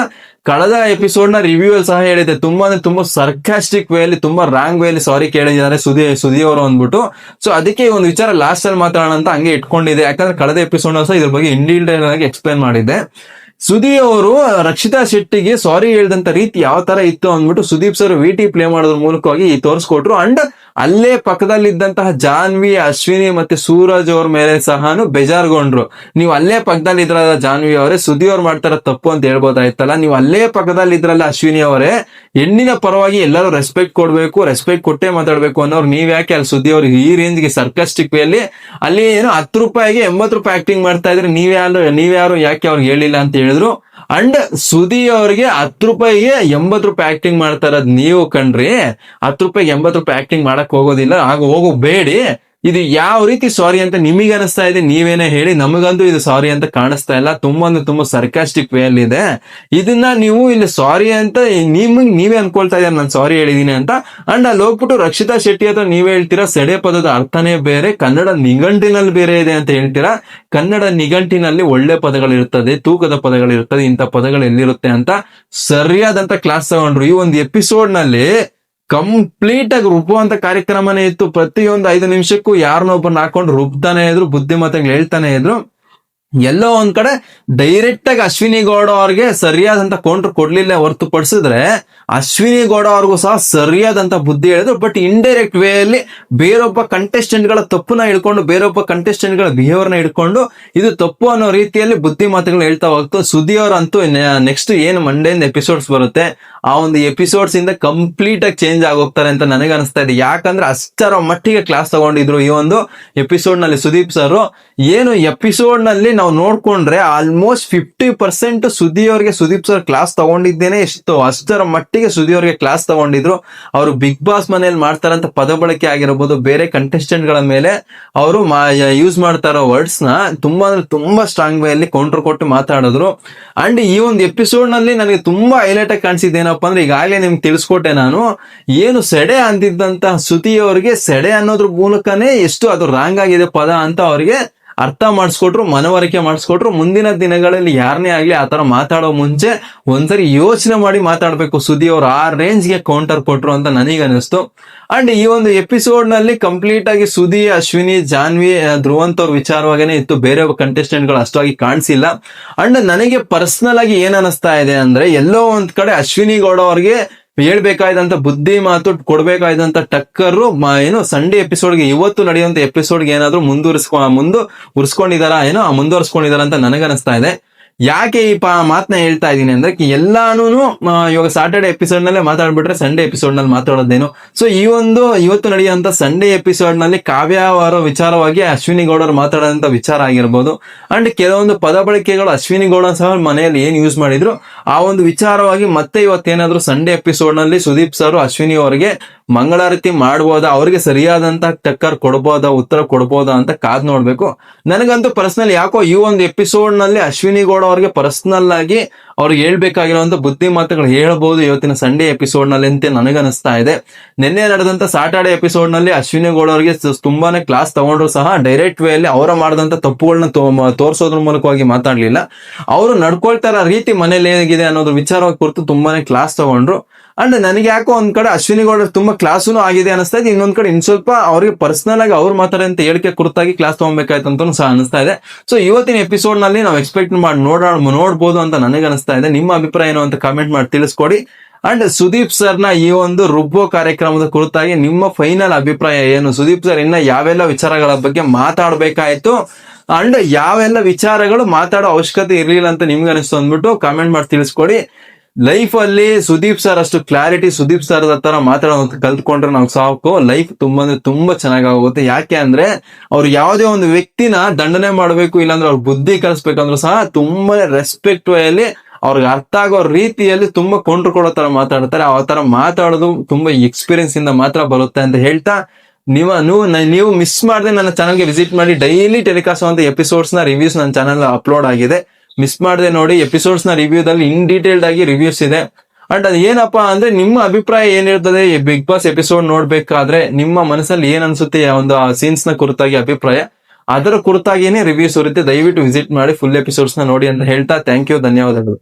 S1: ಕಳೆದ ಎಪಿಸೋಡ್ನ ರಿವ್ಯೂ ಅಲ್ಲಿ ಸಹ ಹೇಳಿದೆ ತುಂಬಾ ಅಂದ್ರೆ ತುಂಬಾ ಸರ್ಕಾಸ್ಟಿಕ್ ವೇ ಅಲ್ಲಿ, ತುಂಬಾ ರಾಂಗ್ ವೇ ಅಲ್ಲಿ ಸಾರಿ ಕೇಳಿದ್ದಾರೆ ಸುದಿ ಸುದಿ ಅವರು ಅಂದ್ಬಿಟ್ಟು. ಸೊ ಅದಕ್ಕೆ ಒಂದು ವಿಚಾರ ಲಾಸ್ಟ್ ಅಲ್ಲಿ ಮಾತಾಡೋಣ ಅಂತ ಹಂಗೆ ಇಟ್ಕೊಂಡಿದೆ ಯಾಕಂದ್ರೆ ಕಳೆದ ಎಪಿಸೋಡ್ ಸಹ ಇದ್ರ ಬಗ್ಗೆ ಡೀಟೇಲ್ ಆಗಿ ಎಕ್ಸ್ಪ್ಲೈನ್ ಮಾಡಿದ್ದೆ. ಸುದೀಪ್ ಅವರು, ರಕ್ಷಿತಾ ಶೆಟ್ಟಿಗೆ ಸಾರಿ ಹೇಳಿದಂತ ರೀತಿ ಯಾವ ತರ ಇತ್ತು ಅಂದ್ಬಿಟ್ಟು Sudeep sir V T play ಮಾಡೋದ್ರ ಮೂಲಕವಾಗಿ ತೋರಿಸ್ಕೊಟ್ರು. ಅಂಡ್ ಅಲ್ಲೇ ಪಕ್ಕದಲ್ಲಿದ್ದಂತಹ ಜಾನ್ವಿ, ಅಶ್ವಿನಿ ಮತ್ತೆ ಸೂರಜ್ ಅವ್ರ ಮೇಲೆ ಸಹಾನು ಬೇಜಾರ್ಗೊಂಡ್ರು. ನೀವು ಅಲ್ಲೇ ಪಕ್ಕದಲ್ಲಿ ಇದ್ರಲ್ಲ ಜಾನ್ವಿ ಅವರೇ ಸುದ್ದಿ ಅವ್ರು ಮಾಡ್ತಾರ ತಪ್ಪು ಅಂತ ಹೇಳ್ಬೋದಾಯ್ತಲ್ಲ. ನೀವು ಅಲ್ಲೇ ಪಕ್ಕದಲ್ಲಿ ಇದ್ರಲ್ಲ ಅಶ್ವಿನಿ ಅವರೇ, ಹೆಣ್ಣಿನ ಪರವಾಗಿ ಎಲ್ಲರೂ ರೆಸ್ಪೆಕ್ಟ್ ಕೊಡ್ಬೇಕು ರೆಸ್ಪೆಕ್ಟ್ ಕೊಟ್ಟೆ ಮಾತಾಡ್ಬೇಕು ಅನ್ನೋರು ನೀವ್ ಯಾಕೆ ಅಲ್ಲಿ ಸುದ್ದಿ ಅವ್ರಿಗೆ ಈ ರೇಂಜ್ಗೆ ಸರ್ಕಸ್ಟಿಕ್ ವೇಲಿ ಅಲ್ಲಿ ಏನು ಹತ್ತು ರೂಪಾಯಿಗೆ ಎಂಬತ್ತು ರೂಪಾಯಿ ಆಕ್ಟಿಂಗ್ ಮಾಡ್ತಾ ಇದ್ರೆ ನೀವ್ಯಾರು ನೀವ್ಯಾರು ಯಾಕೆ ಅವ್ರಿಗೆ ಹೇಳಿಲ್ಲ ಅಂತ ಹೇಳಿದ್ರು. ಅಂಡ್ ಸುದಿ ಅವರಿಗೆ ಹತ್ತು ರೂಪಾಯಿಗೆ ಎಂಬತ್ತು ರೂಪಾಯಿ ಆಕ್ಟಿಂಗ್ ಮಾಡ್ತಾ ನೀವು ಕಣ್ರಿ. ಹತ್ತು ರೂಪಾಯಿಗೆ ಎಂಬತ್ತು ರೂಪಾಯಿ ಆಕ್ಟಿಂಗ್ ಮಾಡಕ್ ಹೋಗೋದಿಲ್ಲ. ಆಗ ಹೋಗಬೇಡಿ. ಇದು ಯಾವ ರೀತಿ ಸಾರಿ ಅಂತ ನಿಮಗೆ ಅನಿಸ್ತಾ ಇದೆ? ನೀವೇನೇ ಹೇಳಿ, ನಮಗಂತೂ ಇದು ಸಾರಿ ಅಂತ ಕಾಣಿಸ್ತಾ ಇಲ್ಲ. ತುಂಬಾ ತುಂಬಾ ಸರ್ಕಾಸ್ಟಿಕ್ ವೇ ಅಲ್ಲಿ ಇದೆ. ಇದನ್ನ ನೀವು ಇಲ್ಲಿ ಸಾರಿ ಅಂತ ನಿಮಗೆ ನೀವೇ ಅನ್ಕೊಳ್ತಾ ಇದ್ದಾರೆ? ನಾನು ಸಾರಿ ಹೇಳಿದೀನಿ ಅಂತ. ಅಂಡ್ ಅಲ್ಲಿ ಹೋಗ್ಬಿಟ್ಟು ರಕ್ಷಿತಾ ಶೆಟ್ಟಿ ಅಥವಾ ನೀವೇ ಹೇಳ್ತೀರಾ, ಸೆಡೆ ಪದದ ಅರ್ಥನೇ ಬೇರೆ, ಕನ್ನಡ ನಿಘಂಟಿನಲ್ಲಿ ಬೇರೆ ಇದೆ ಅಂತ ಹೇಳ್ತೀರಾ? ಕನ್ನಡ ನಿಘಂಟಿನಲ್ಲಿ ಒಳ್ಳೆ ಪದಗಳಿರ್ತದೆ, ತೂಕದ ಪದಗಳಿರ್ತದೆ, ಇಂಥ ಪದಗಳು ಎಲ್ಲಿರುತ್ತೆ ಅಂತ ಸರಿಯಾದಂತ ಕ್ಲಾಸ್ ತಗೊಂಡ್ರು. ಈ ಒಂದು ಎಪಿಸೋಡ್ನಲ್ಲಿ ಕಂಪ್ಲೀಟ್ ಆಗಿ ರುಬ್ಬುವಂತ ಕಾರ್ಯಕ್ರಮನೇ ಇತ್ತು. ಪ್ರತಿಯೊಂದು ಐದು ನಿಮಿಷಕ್ಕೂ ಯಾರನ್ನೊಬ್ಬರನ್ನ ಹಾಕೊಂಡು ರುಬ್ತಾನೆ ಇದ್ರು ಬುದ್ಧಿಮತ್ತೆಗಳು ಹೇಳ್ತಾನೆ ಇದ್ರು. ಎಲ್ಲೋ ಒಂದ್ ಕಡೆ ಡೈರೆಕ್ಟ್ ಆಗಿ ಅಶ್ವಿನಿ ಗೌಡ ಅವ್ರಿಗೆ ಸರಿಯಾದಂತ ಕೌಂಟರ್ ಕೊಡ್ಲಿಲ್ಲ ಹೊರತುಪಡಿಸಿದ್ರೆ ಅಶ್ವಿನಿ ಗೌಡ ಅವ್ರಿಗೂ ಸಹ ಸರಿಯಾದಂತ ಬುದ್ಧಿ ಹೇಳಿದ್ರು. ಬಟ್ ಇಂಡೈರೆಕ್ಟ್ ವೇ ಅಲ್ಲಿ ಬೇರೊಬ್ಬ ಕಂಟೆಸ್ಟೆಂಟ್ಗಳ ತಪ್ಪುನ ಹಿಡ್ಕೊಂಡು, ಬೇರೊಬ್ಬ ಕಂಟೆಸ್ಟೆಂಟ್ಗಳ ಬಿಹೇವಿಯರ್ನ ಹಿಡ್ಕೊಂಡು ಇದು ತಪ್ಪು ಅನ್ನೋ ರೀತಿಯಲ್ಲಿ ಬುದ್ಧಿ ಮಾತುಗಳು ಹೇಳ್ತಾ ಹೋಗ್ತು. ಸುದ್ದಿ ಅವರಂತೂ ನೆಕ್ಸ್ಟ್ ಏನು ಮಂಡೆಯಿಂದ ಎಪಿಸೋಡ್ಸ್ ಬರುತ್ತೆ, ಆ ಒಂದು ಎಪಿಸೋಡ್ಸ್ ಇಂದ ಕಂಪ್ಲೀಟ್ ಆಗಿ ಚೇಂಜ್ ಆಗೋಗ್ತಾರೆ ಅಂತ ನನಗೆ ಅನಿಸ್ತಾ ಇದೆ. ಯಾಕಂದ್ರೆ ಅಷ್ಟರ ಮಟ್ಟಿಗೆ ಕ್ಲಾಸ್ ತಗೊಂಡಿದ್ರು ಈ ಒಂದು ಎಪಿಸೋಡ್ನಲ್ಲಿ ಸುದೀಪ್ ಸರ್ ಏನು ಎಪಿಸೋಡ್ನಲ್ಲಿ ನಾವು ನೋಡ್ಕೊಂಡ್ರೆ ಆಲ್ಮೋಸ್ಟ್ ಫಿಫ್ಟಿ ಪರ್ಸೆಂಟ್ ಸುದ್ದಿ ಅವ್ರಿಗೆ ಸುದೀಪ್ ಸರ್ ಕ್ಲಾಸ್ ತಗೊಂಡಿದ್ದೇನೆ. ಎಷ್ಟು, ಅಷ್ಟರ ಮಟ್ಟಿಗೆ ಸುದ್ದಿ ಅವ್ರಿಗೆ ಕ್ಲಾಸ್ ತಗೊಂಡಿದ್ರು. ಅವರು ಬಿಗ್ ಬಾಸ್ ಮನೆಯಲ್ಲಿ ಮಾಡ್ತಾರಂತ ಪದ ಬಳಕೆ ಆಗಿರ್ಬೋದು, ಬೇರೆ ಕಂಟೆಸ್ಟೆಂಟ್ಗಳ ಮೇಲೆ ಅವರು ಯೂಸ್ ಮಾಡ್ತಾ ಇರೋ ವರ್ಡ್ಸ್ನ ತುಂಬಾ ಅಂದ್ರೆ ತುಂಬಾ ಸ್ಟ್ರಾಂಗ್ ವೇ ಅಲ್ಲಿ ಕೌಂಟರ್ ಕೊಟ್ಟು ಮಾತಾಡಿದ್ರು. ಅಂಡ್ ಈ ಒಂದು ಎಪಿಸೋಡ್ನಲ್ಲಿ ನನಗೆ ತುಂಬಾ ಹೈಲೈಟ್ ಆಗಿ ಕಾಣಿಸಿದ್ದೇನಪ್ಪ ಅಂದ್ರೆ ಈಗಾಗಲೇ ನಿಮ್ಗೆ ತಿಳಿಸ್ಕೊಟ್ಟೆ ನಾನು. ಏನು ಸೆಡೆ ಅಂದಿದ್ದಂತಹ ಸುದಿ ಅವರಿಗೆ ಸೆಡೆ ಅನ್ನೋದ್ರ ಮೂಲಕನೇ ಎಷ್ಟು ಅದು ರಾಂಗ್ ಆಗಿದೆ ಪದ ಅಂತ ಅವರಿಗೆ ಅರ್ಥ ಮಾಡಿಸ್ಕೊಟ್ರು, ಮನವರಿಕೆ ಮಾಡಿಸ್ಕೊಟ್ರು, ಮುಂದಿನ ದಿನಗಳಲ್ಲಿ ಯಾರನ್ನೇ ಆಗಲಿ ಆ ಥರ ಮಾತಾಡೋ ಮುಂಚೆ ಒಂದ್ಸರಿ ಯೋಚನೆ ಮಾಡಿ ಮಾತಾಡಬೇಕು. ಸುದ್ದಿ ಅವರು ಆ ರೇಂಜ್ಗೆ ಕೌಂಟರ್ ಕೊಟ್ರು ಅಂತ ನನಗೆ ಅನಿಸ್ತು ಅಂಡ್ ಈ ಒಂದು ಎಪಿಸೋಡ್ನಲ್ಲಿ ಕಂಪ್ಲೀಟ್ ಆಗಿ ಸುದಿ, ಅಶ್ವಿನಿ, ಜಾನ್ವಿ ಧ್ರುವಂತ ಅವ್ರ ವಿಚಾರವಾಗೇನೆ ಇತ್ತು. ಬೇರೆ ಕಂಟೆಸ್ಟೆಂಟ್ಗಳು ಅಷ್ಟಾಗಿ ಕಾಣಿಸಿಲ್ಲ. ಅಂಡ್ ನನಗೆ ಪರ್ಸನಲ್ ಆಗಿ ಏನ್ ಅನಿಸ್ತಾ ಇದೆ ಅಂದ್ರೆ ಎಲ್ಲೋ ಒಂದ್ ಕಡೆ ಅಶ್ವಿನಿ ಗೌಡ ಅವ್ರಿಗೆ ಹೇಳ್ಬೇಕಾದಂತ ಬುದ್ಧಿ ಮಾತು ಕೊಡ್ಬೇಕಾದಂತ ಟಕ್ಕರ್ ಏನು ಸಂಡೇ ಎಪಿಸೋಡ್ಗೆ ಇವತ್ತು ನಡೆಯುವಂತ ಎಪಿಸೋಡ್ಗೆ ಏನಾದ್ರು ಮುಂದುವರಿಸ್ಕೊ ಮುಂದು ಉರ್ಸ್ಕೊಂಡಿದಾರ? ಏನೋ ಮುಂದುವರ್ಸ್ಕೊಂಡಿದಾರ ಅಂತ ನನಗನ್ನಿಸ್ತಾ ಇದೆ. ಯಾಕೆ ಈ ಪಾ ಮಾತನ್ನ ಹೇಳ್ತಾ ಇದ್ದೀನಿ ಅಂದ್ರೆ ಎಲ್ಲಾನು ಇವಾಗ ಸಾಟರ್ಡೆ ಎಪಿಸೋಡ್ ನಲ್ಲೇ ಮಾತಾಡ್ಬಿಟ್ರೆ ಸಂಡೇ ಎಪಿಸೋಡ್ನಲ್ಲಿ ಮಾತಾಡೋದೇನು. ಸೊ ಈ ಒಂದು ಇವತ್ತು ನಡೆಯುವಂತ ಸಂಡೇ ಎಪಿಸೋಡ್ನಲ್ಲಿ ಕಾವ್ಯ ಅವರ ವಿಚಾರವಾಗಿ ಅಶ್ವಿನಿ ಗೌಡರು ಮಾತಾಡೋದಂತ ವಿಚಾರ ಆಗಿರ್ಬೋದು. ಅಂಡ್ ಕೆಲವೊಂದು ಪದ ಬಳಕೆಗಳು ಅಶ್ವಿನಿ ಗೌಡ ಸಹ ಮನೆಯಲ್ಲಿ ಏನ್ ಯೂಸ್ ಮಾಡಿದ್ರು, ಆ ಒಂದು ವಿಚಾರವಾಗಿ ಮತ್ತೆ ಇವತ್ತೇನಾದ್ರು ಸಂಡೇ ಎಪಿಸೋಡ್ನಲ್ಲಿ ಸುದೀಪ್ ಸರ್ ಅಶ್ವಿನಿ ಅವರಿಗೆ ಮಂಗಳಾರತಿ ಮಾಡ್ಬೋದಾ, ಅವ್ರಿಗೆ ಸರಿಯಾದಂತ ಟಕ್ಕರ್ ಕೊಡ್ಬೋದಾ, ಉತ್ತರ ಕೊಡ್ಬೋದಾ ಅಂತ ಕಾದ್ ನೋಡ್ಬೇಕು. ನನಗಂತೂ ಪರ್ಸನಲ್ ಯಾಕೋ ಈ ಒಂದು ಎಪಿಸೋಡ್ನಲ್ಲಿ ಅಶ್ವಿನಿ ಗೌಡ ಅವ್ರಿಗೆ ಪರ್ಸನಲ್ ಆಗಿ ಅವ್ರಿಗೆ ಹೇಳ್ಬೇಕಾಗಿರುವಂತ ಬುದ್ಧಿ ಮಾತುಗಳು ಹೇಳ್ಬೋದು ಇವತ್ತಿನ ಸಂಡೇ ಎಪಿಸೋಡ್ನಲ್ಲಿ ಅಂತ ನನಗನಿಸ್ತಾ ಇದೆ. ನಿನ್ನೆ ನಡೆದಂತ ಸಾಟರ್ಡೆ ಎಪಿಸೋಡ್ನಲ್ಲಿ ಅಶ್ವಿನಿ ಗೌಡ ಅವರಿಗೆ ತುಂಬಾನೇ ಕ್ಲಾಸ್ ತಗೊಂಡ್ರು ಸಹ ಡೈರೆಕ್ಟ್ ವೇ ಅಲ್ಲಿ ಅವರ ಮಾಡಿದಂತ ತಪ್ಪುಗಳನ್ನ ತೋರಿಸೋದ್ರ ಮೂಲಕವಾಗಿ ಮಾತಾಡ್ಲಿಲ್ಲ. ಅವರು ನಡ್ಕೊಳ್ತಾರ ರೀತಿ ಮನೇಲಿ ಹೇಗಿದೆ ಅನ್ನೋದ್ರ ವಿಚಾರವಾಗಿ ಕುರಿತು ತುಂಬಾನೇ ಕ್ಲಾಸ್ ತಗೊಂಡ್ರು. ಅಂಡ್ ನನಗೆ ಯಾಕೋ ಒಂದ್ ಕಡೆ ಅಶ್ವಿನಿ ಗೌಡ ತುಂಬಾ ಕ್ಲಾಸೂ ಆಗಿದೆ ಅನಿಸ್ತಾ ಇದೆ. ಇನ್ನೊಂದ್ ಕಡೆ ಇನ್ ಸ್ವಲ್ಪ ಅವ್ರಿಗೆ ಪರ್ಸನಲ್ ಆಗಿ ಅವ್ರು ಮಾತಾಡಂತ ಹೇಳಿಕೆ ಕುರಿತಾಗಿ ಕ್ಲಾಸ್ ತಗೊಬೇಕಾಯ್ತು ಅಂತ ಸಹ ಅನಿಸ್ತಾ ಇದೆ. ಸೊ ಇವತ್ತಿನ ಎಪಿಸೋಡ್ನಲ್ಲಿ ನಾವು ಎಕ್ಸ್ಪೆಕ್ಟ್ ಮಾಡಿ ನೋಡ ನೋಡ್ಬೋದು ಅಂತ ನನಗೆ ಅನಿಸ್ತಾ ಇದೆ. ನಿಮ್ಮ ಅಭಿಪ್ರಾಯ ಏನು ಅಂತ ಕಾಮೆಂಟ್ ಮಾಡಿ ತಿಳಿಸ್ಕೊಡಿ. ಅಂಡ್ ಸುದೀಪ್ ಸರ್ನ ಈ ಒಂದು ರುಬ್ಬೋ ಕಾರ್ಯಕ್ರಮದ ಕುರಿತಾಗಿ ನಿಮ್ಮ ಫೈನಲ್ ಅಭಿಪ್ರಾಯ ಏನು? ಸುದೀಪ್ ಸರ್, ಇನ್ನ ಯಾವೆಲ್ಲ ವಿಚಾರಗಳ ಬಗ್ಗೆ ಮಾತಾಡ್ಬೇಕಾಯ್ತು? ಅಂಡ್ ಯಾವೆಲ್ಲ ವಿಚಾರಗಳು ಮಾತಾಡೋ ಅವಶ್ಯಕತೆ ಇರಲಿಲ್ಲ ಅಂತ ನಿಮ್ಗೆ ಅನಿಸ್ತು ಅಂದ್ಬಿಟ್ಟು ಕಾಮೆಂಟ್ ಮಾಡಿ ತಿಳಿಸ್ಕೊಡಿ. ಲೈಫ್ ಅಲ್ಲಿ ಸುದೀಪ್ ಸರ್ ಅಷ್ಟು ಕ್ಲಾರಿಟಿ ಸುದೀಪ್ ಸರ್ ಹತ್ರ ಮಾತಾಡೋದು ಕಲ್ತ್ಕೊಂಡ್ರೆ ನಾವು ಸಾಕು. ಲೈಫ್ ತುಂಬಾ ಅಂದ್ರೆ ತುಂಬಾ ಚೆನ್ನಾಗಾಗುತ್ತೆ. ಯಾಕೆ ಅಂದ್ರೆ ಅವ್ರು ಯಾವುದೇ ಒಂದು ವ್ಯಕ್ತಿನ ದಂಡನೆ ಮಾಡಬೇಕು, ಇಲ್ಲಾಂದ್ರೆ ಅವ್ರ ಬುದ್ಧಿ ಕಲಿಸ್ಬೇಕಂದ್ರು ಸಹ ತುಂಬಾನೇ ರೆಸ್ಪೆಕ್ಟ್ ಅಲ್ಲಿ ಅವ್ರಿಗೆ ಅರ್ಥ ಆಗೋ ರೀತಿಯಲ್ಲಿ ತುಂಬಾ ಕೊಂಡ್ರು ಕೊಡೋ ತರ ಮಾತಾಡ್ತಾರೆ. ಆ ತರ ಮಾತಾಡೋದು ತುಂಬಾ ಎಕ್ಸ್ಪೀರಿಯನ್ಸ್ ಇಂದ ಮಾತ್ರ ಬರುತ್ತೆ ಅಂತ ಹೇಳ್ತಾ ನೀವು ನೀವು ನೀವು ಮಿಸ್ ಮಾಡದೆ ನನ್ನ ಚಾನಲ್ಗೆ ವಿಸಿಟ್ ಮಾಡಿ ಡೈಲಿ ಟೆಲಿಕಾಸ್ಟ್ ಅಂತ ಎಪಿಸೋಡ್ಸ್ನ ರಿವ್ಯೂಸ್ ನನ್ನ ಚಾನಲ್ ಅಪ್ಲೋಡ್ ಆಗಿದೆ. ಮಿಸ್ ಮಾಡದೆ ನೋಡಿ ಎಪಿಸೋಡ್ಸ್ನ ರಿವ್ಯೂದಲ್ಲಿ ಇನ್ ಡೀಟೇಲ್ಡ್ ಆಗಿ ರಿವ್ಯೂಸ್ ಇದೆ. ಅಂಡ್ ಅದು ಏನಪ್ಪಾ ಅಂದ್ರೆ ನಿಮ್ಮ ಅಭಿಪ್ರಾಯ ಏನಿರ್ತದೆ ಬಿಗ್ ಬಾಸ್ ಎಪಿಸೋಡ್ ನೋಡ್ಬೇಕಾದ್ರೆ ನಿಮ್ಮ ಮನಸ್ಸಲ್ಲಿ ಏನ್ ಅನ್ಸುತ್ತೆ ಆ ಒಂದು ಸೀನ್ಸ್ನ ಕುರಿತಾಗಿ ಅಭಿಪ್ರಾಯ. ಅದರ ಕುರಿತಾಗಿನೇ ರಿವ್ಯೂಸ್ ಇರುತ್ತೆ ದಯವಿಟ್ಟು ವಿಸಿಟ್ ಮಾಡಿ ಫುಲ್ ಎಪಿಸೋಡ್ಸ್ನ ನೋಡಿ ಅಂತ ಹೇಳ್ತಾ ಥ್ಯಾಂಕ್ ಯು ಧನ್ಯವಾದಗಳು.